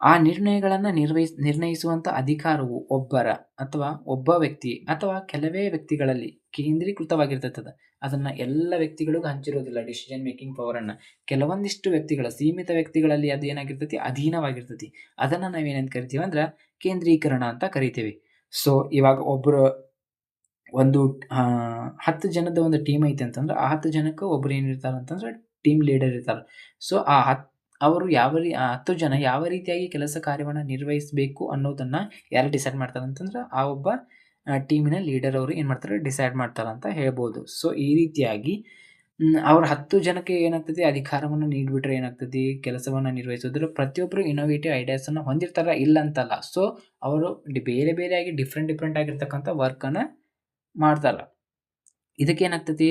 ಆ ನಿರ್ಣಯಗಳನ್ನು ನಿರ್ವಹಿಸ್ ನಿರ್ಣಯಿಸುವಂಥ ಅಧಿಕಾರವು ಒಬ್ಬರ ಅಥವಾ ಒಬ್ಬ ವ್ಯಕ್ತಿ ಅಥವಾ ಕೆಲವೇ ವ್ಯಕ್ತಿಗಳಲ್ಲಿ ಕೇಂದ್ರೀಕೃತವಾಗಿರ್ತದೆ. ಅದನ್ನು ಎಲ್ಲ ವ್ಯಕ್ತಿಗಳಿಗೂ ಹಂಚಿರೋದಿಲ್ಲ. ಡಿಸಿಷನ್ ಮೇಕಿಂಗ್ ಪವರನ್ನು ಕೆಲವೊಂದಿಷ್ಟು ವ್ಯಕ್ತಿಗಳ, ಸೀಮಿತ ವ್ಯಕ್ತಿಗಳಲ್ಲಿ ಅದು ಏನಾಗಿರ್ತೈತಿ? ಅಧೀನವಾಗಿರ್ತೈತಿ. ಅದನ್ನು ನಾವೇನಂತ ಕರಿತೀವಿ ಅಂದ್ರೆ ಕೇಂದ್ರೀಕರಣ ಅಂತ ಕರಿತೀವಿ. ಸೊ ಇವಾಗ ಒಬ್ಬರು ಒಂದು ಹತ್ತು ಜನದ ಒಂದು ಟೀಮ್ ಐತೆ ಅಂತಂದ್ರೆ ಆ ಹತ್ತು ಜನಕ್ಕೆ ಒಬ್ರು ಏನಿರ್ತಾರೆ ಅಂತಂದ್ರೆ ಟೀಮ್ ಲೀಡರ್ ಇರ್ತಾರೆ. ಸೊ ಆ ಹತ್, ಅವರು ಯಾವ ರೀ ಹತ್ತು ಜನ ಯಾವ ರೀತಿಯಾಗಿ ಕೆಲಸ ಕಾರ್ಯವನ್ನು ನಿರ್ವಹಿಸಬೇಕು ಅನ್ನೋದನ್ನು ಯಾರು ಡಿಸೈಡ್ ಮಾಡ್ತಾರೆ ಅಂತಂದ್ರೆ ಆ ಒಬ್ಬ ಟೀಮಿನ ಲೀಡರ್ ಅವರು ಏನು ಮಾಡ್ತಾರೆ? ಡಿಸೈಡ್ ಮಾಡ್ತಾರೆ ಅಂತ ಹೇಳ್ಬೋದು. ಸೊ ಈ ರೀತಿಯಾಗಿ ಅವರು ಹತ್ತು ಜನಕ್ಕೆ ಏನಾಗ್ತದೆ? ಅಧಿಕಾರವನ್ನು ನೀಡಿಬಿಟ್ರೆ ಏನಾಗ್ತದೆ? ಕೆಲಸವನ್ನು ನಿರ್ವಹಿಸೋದ್ರ ಪ್ರತಿಯೊಬ್ಬರು ಇನೋವೇಟಿವ್ ಐಡಿಯಾಸನ್ನು ಹೊಂದಿರ್ತಾರ? ಇಲ್ಲ ಅಂತಲ್ಲ. ಸೊ ಅವರು ಬೇರೆ ಬೇರೆ ಬೇರೆಯಾಗಿ ಡಿಫ್ರೆಂಟ್ ಡಿಫ್ರೆಂಟ್ ಆಗಿರ್ತಕ್ಕಂಥ ವರ್ಕನ್ನು ಮಾಡ್ತಾರ? ಇದಕ್ಕೇನಾಗ್ತದೆ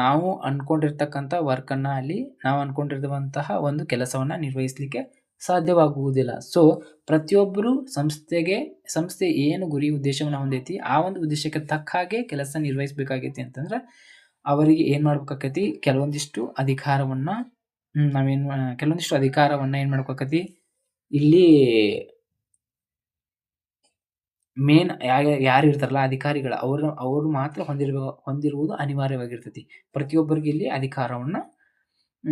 ನಾವು ಅಂದ್ಕೊಂಡಿರ್ತಕ್ಕಂಥ ವರ್ಕನ್ನು ಅಲ್ಲಿ, ನಾವು ಅಂದ್ಕೊಂಡಿರುವಂತಹ ಒಂದು ಕೆಲಸವನ್ನು ನಿರ್ವಹಿಸಲಿಕ್ಕೆ ಸಾಧ್ಯವಾಗುವುದಿಲ್ಲ. ಸೊ ಪ್ರತಿಯೊಬ್ಬರು ಸಂಸ್ಥೆಗೆ, ಸಂಸ್ಥೆ ಏನು ಗುರಿ, ಉದ್ದೇಶವನ್ನು ಹೊಂದೈತಿ, ಆ ಒಂದು ಉದ್ದೇಶಕ್ಕೆ ತಕ್ಕ ಹಾಗೆ ಕೆಲಸ ನಿರ್ವಹಿಸಬೇಕಾಗೈತಿ ಅಂತಂದ್ರೆ, ಅವರಿಗೆ ಏನು ಮಾಡ್ಬೇಕಾಕೈತಿ, ಕೆಲವೊಂದಿಷ್ಟು ಅಧಿಕಾರವನ್ನು ನಾವೇನು ಕೆಲವೊಂದಿಷ್ಟು ಅಧಿಕಾರವನ್ನು ಏನು ಮಾಡ್ಬೇಕಾಕತಿ, ಇಲ್ಲಿ ಮೇನ್ ಯಾರು ಇರ್ತಾರಲ್ಲ, ಅಧಿಕಾರಿಗಳ, ಅವರು ಅವರು ಮಾತ್ರ ಹೊಂದಿರುವ ಹೊಂದಿರುವುದು ಅನಿವಾರ್ಯವಾಗಿರ್ತೈತಿ. ಪ್ರತಿಯೊಬ್ಬರಿಗೆ ಇಲ್ಲಿ ಅಧಿಕಾರವನ್ನು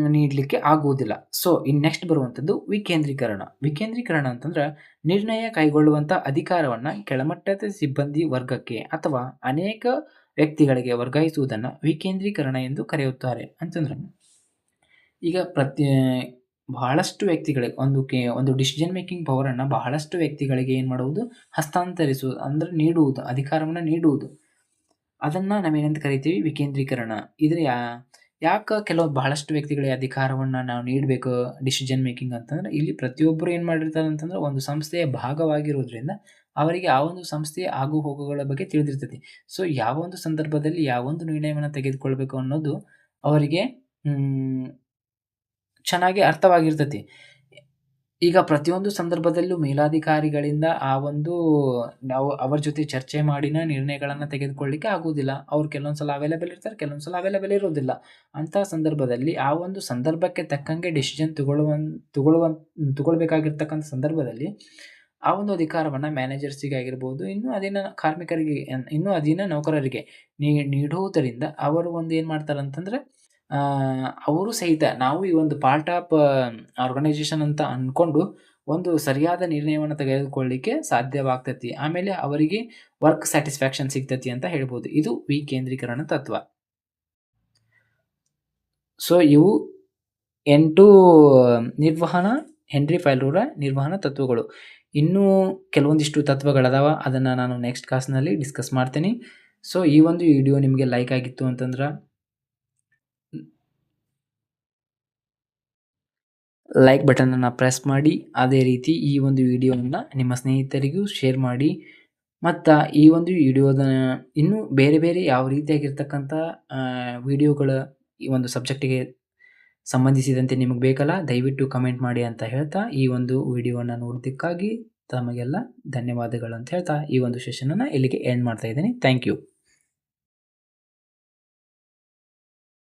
ನೀಡಲಿಕ್ಕೆ ಆಗುವುದಿಲ್ಲ. ಸೊ ಇನ್ನು ನೆಕ್ಸ್ಟ್ ಬರುವಂಥದ್ದು ವಿಕೇಂದ್ರೀಕರಣ. ವಿಕೇಂದ್ರೀಕರಣ ಅಂತಂದ್ರೆ ನಿರ್ಣಯ ಕೈಗೊಳ್ಳುವಂಥ ಅಧಿಕಾರವನ್ನು ಕೆಳಮಟ್ಟದ ಸಿಬ್ಬಂದಿ ವರ್ಗಕ್ಕೆ ಅಥವಾ ಅನೇಕ ವ್ಯಕ್ತಿಗಳಿಗೆ ವರ್ಗಾಯಿಸುವುದನ್ನು ವಿಕೇಂದ್ರೀಕರಣ ಎಂದು ಕರೆಯುತ್ತಾರೆ. ಅಂತಂದ್ರೆ ಈಗ ಪ್ರತಿ, ಬಹಳಷ್ಟು ವ್ಯಕ್ತಿಗಳಿಗೆ ಒಂದು ಕೆ, ಒಂದು ಡಿಸಿಷನ್ ಮೇಕಿಂಗ್ ಪವರನ್ನು ಬಹಳಷ್ಟು ವ್ಯಕ್ತಿಗಳಿಗೆ ಏನು ಮಾಡುವುದು? ಹಸ್ತಾಂತರಿಸುವುದು ಅಂದರೆ ನೀಡುವುದು, ಅಧಿಕಾರವನ್ನು ನೀಡುವುದು. ಅದನ್ನು ನಾವೇನಂತ ಕರಿತೀವಿ? ವಿಕೇಂದ್ರೀಕರಣ. ಇದರ ಯಾ ಯಾಕೆ ಕೆಲವು ಬಹಳಷ್ಟು ವ್ಯಕ್ತಿಗಳಿಗೆ ಅಧಿಕಾರವನ್ನು ನಾವು ನೀಡಬೇಕು ಡಿಸಿಷನ್ ಮೇಕಿಂಗ್ ಅಂತಂದ್ರೆ, ಇಲ್ಲಿ ಪ್ರತಿಯೊಬ್ಬರು ಏನು ಮಾಡಿರ್ತಾರೆ ಅಂತಂದ್ರೆ, ಒಂದು ಸಂಸ್ಥೆಯ ಭಾಗವಾಗಿರೋದ್ರಿಂದ ಅವರಿಗೆ ಆ ಒಂದು ಸಂಸ್ಥೆಯ ಆಗು ಹೋಗುಗಳ ಬಗ್ಗೆ ತಿಳಿದಿರ್ತೈತಿ. ಸೊ ಯಾವ ಒಂದು ಸಂದರ್ಭದಲ್ಲಿ ಯಾವ ಒಂದು ನಿರ್ಣಯವನ್ನು ತೆಗೆದುಕೊಳ್ಬೇಕು ಅನ್ನೋದು ಅವರಿಗೆ ಚೆನ್ನಾಗಿ ಅರ್ಥವಾಗಿರ್ತೈತಿ. ಈಗ ಪ್ರತಿಯೊಂದು ಸಂದರ್ಭದಲ್ಲೂ ಮೇಲಾಧಿಕಾರಿಗಳಿಂದ ಆ ಒಂದು ನಾವು ಅವರ ಜೊತೆ ಚರ್ಚೆ ಮಾಡಿನ ನಿರ್ಣಯಗಳನ್ನು ತೆಗೆದುಕೊಳ್ಳಿಕ್ಕೆ ಆಗುವುದಿಲ್ಲ. ಅವ್ರು ಕೆಲವೊಂದು ಸಲ ಅವೈಲೇಬಲ್ ಇರ್ತಾರೆ, ಕೆಲವೊಂದು ಸಲ ಅವೈಲೇಬಲ್ ಇರೋದಿಲ್ಲ ಅಂತಹ ಸಂದರ್ಭದಲ್ಲಿ ಆ ಒಂದು ಸಂದರ್ಭಕ್ಕೆ ತಕ್ಕಂಗೆ ಡಿಸಿಷನ್ ತಗೊಳ್ಳುವ ತಗೊಳ್ಳುವ, ತಗೊಳ್ಬೇಕಾಗಿರ್ತಕ್ಕಂಥ ಸಂದರ್ಭದಲ್ಲಿ ಆ ಒಂದು ಅಧಿಕಾರವನ್ನು ಮ್ಯಾನೇಜರ್ಸಿಗೆ ಆಗಿರ್ಬೋದು, ಇನ್ನೂ ಅದಿನ ಕಾರ್ಮಿಕರಿಗೆ, ಇನ್ನೂ ಅಧೀನ ನೌಕರರಿಗೆ ನೀಡುವುದರಿಂದ ಅವರು ಒಂದು ಏನು ಮಾಡ್ತಾರೆ ಅಂತಂದ್ರೆ ಅವರು ಸಹಿತ ನಾವು ಈ ಒಂದು ಪಾರ್ಟ್ ಆಫ್ ಆರ್ಗನೈಜೇಷನ್ ಅಂತ ಅಂದ್ಕೊಂಡು ಒಂದು ಸರಿಯಾದ ನಿರ್ಣಯವನ್ನು ತೆಗೆದುಕೊಳ್ಳಿಕ್ಕೆ ಸಾಧ್ಯವಾಗ್ತೈತಿ. ಆಮೇಲೆ ಅವರಿಗೆ ವರ್ಕ್ ಸ್ಯಾಟಿಸ್ಫ್ಯಾಕ್ಷನ್ ಸಿಗ್ತೈತಿ ಅಂತ ಹೇಳ್ಬೋದು. ಇದು ವಿಕೇಂದ್ರೀಕರಣ ತತ್ವ. ಸೊ ಇವು ಎಂಟು ನಿರ್ವಹಣಾ ಹೆನ್ರಿ ಫೈಲೂರ ನಿರ್ವಹಣಾ ತತ್ವಗಳು. ಇನ್ನೂ ಕೆಲವೊಂದಿಷ್ಟು ತತ್ವಗಳದಾವ. ಅದನ್ನು ನಾನು ನೆಕ್ಸ್ಟ್ ಕ್ಲಾಸ್ನಲ್ಲಿ ಡಿಸ್ಕಸ್ ಮಾಡ್ತೀನಿ. ಸೊ ಈ ಒಂದು ವಿಡಿಯೋ ನಿಮಗೆ ಲೈಕ್ ಆಗಿತ್ತು ಅಂತಂದ್ರೆ ಲೈಕ್ ಬಟನನ್ನು ಪ್ರೆಸ್ ಮಾಡಿ, ಅದೇ ರೀತಿ ಈ ಒಂದು ವಿಡಿಯೋವನ್ನು ನಿಮ್ಮ ಸ್ನೇಹಿತರಿಗೂ ಶೇರ್ ಮಾಡಿ. ಮತ್ತು ಈ ಒಂದು ವಿಡಿಯೋದ ಇನ್ನೂ ಬೇರೆ ಬೇರೆ ಯಾವ ರೀತಿಯಾಗಿರ್ತಕ್ಕಂಥ ವಿಡಿಯೋಗಳ ಈ ಒಂದು ಸಬ್ಜೆಕ್ಟಿಗೆ ಸಂಬಂಧಿಸಿದಂತೆ ನಿಮಗೆ ಬೇಕಲ್ಲ, ದಯವಿಟ್ಟು ಕಮೆಂಟ್ ಮಾಡಿ ಅಂತ ಹೇಳ್ತಾ ಈ ಒಂದು ವಿಡಿಯೋವನ್ನು ನೋಡೋದಕ್ಕಾಗಿ ತಮಗೆಲ್ಲ ಧನ್ಯವಾದಗಳು ಅಂತ ಹೇಳ್ತಾ ಈ ಒಂದು ಸೆಷನನ್ನು ಇಲ್ಲಿಗೆ ಎಂಡ್ ಮಾಡ್ತಾ ಇದ್ದೀನಿ. Thank you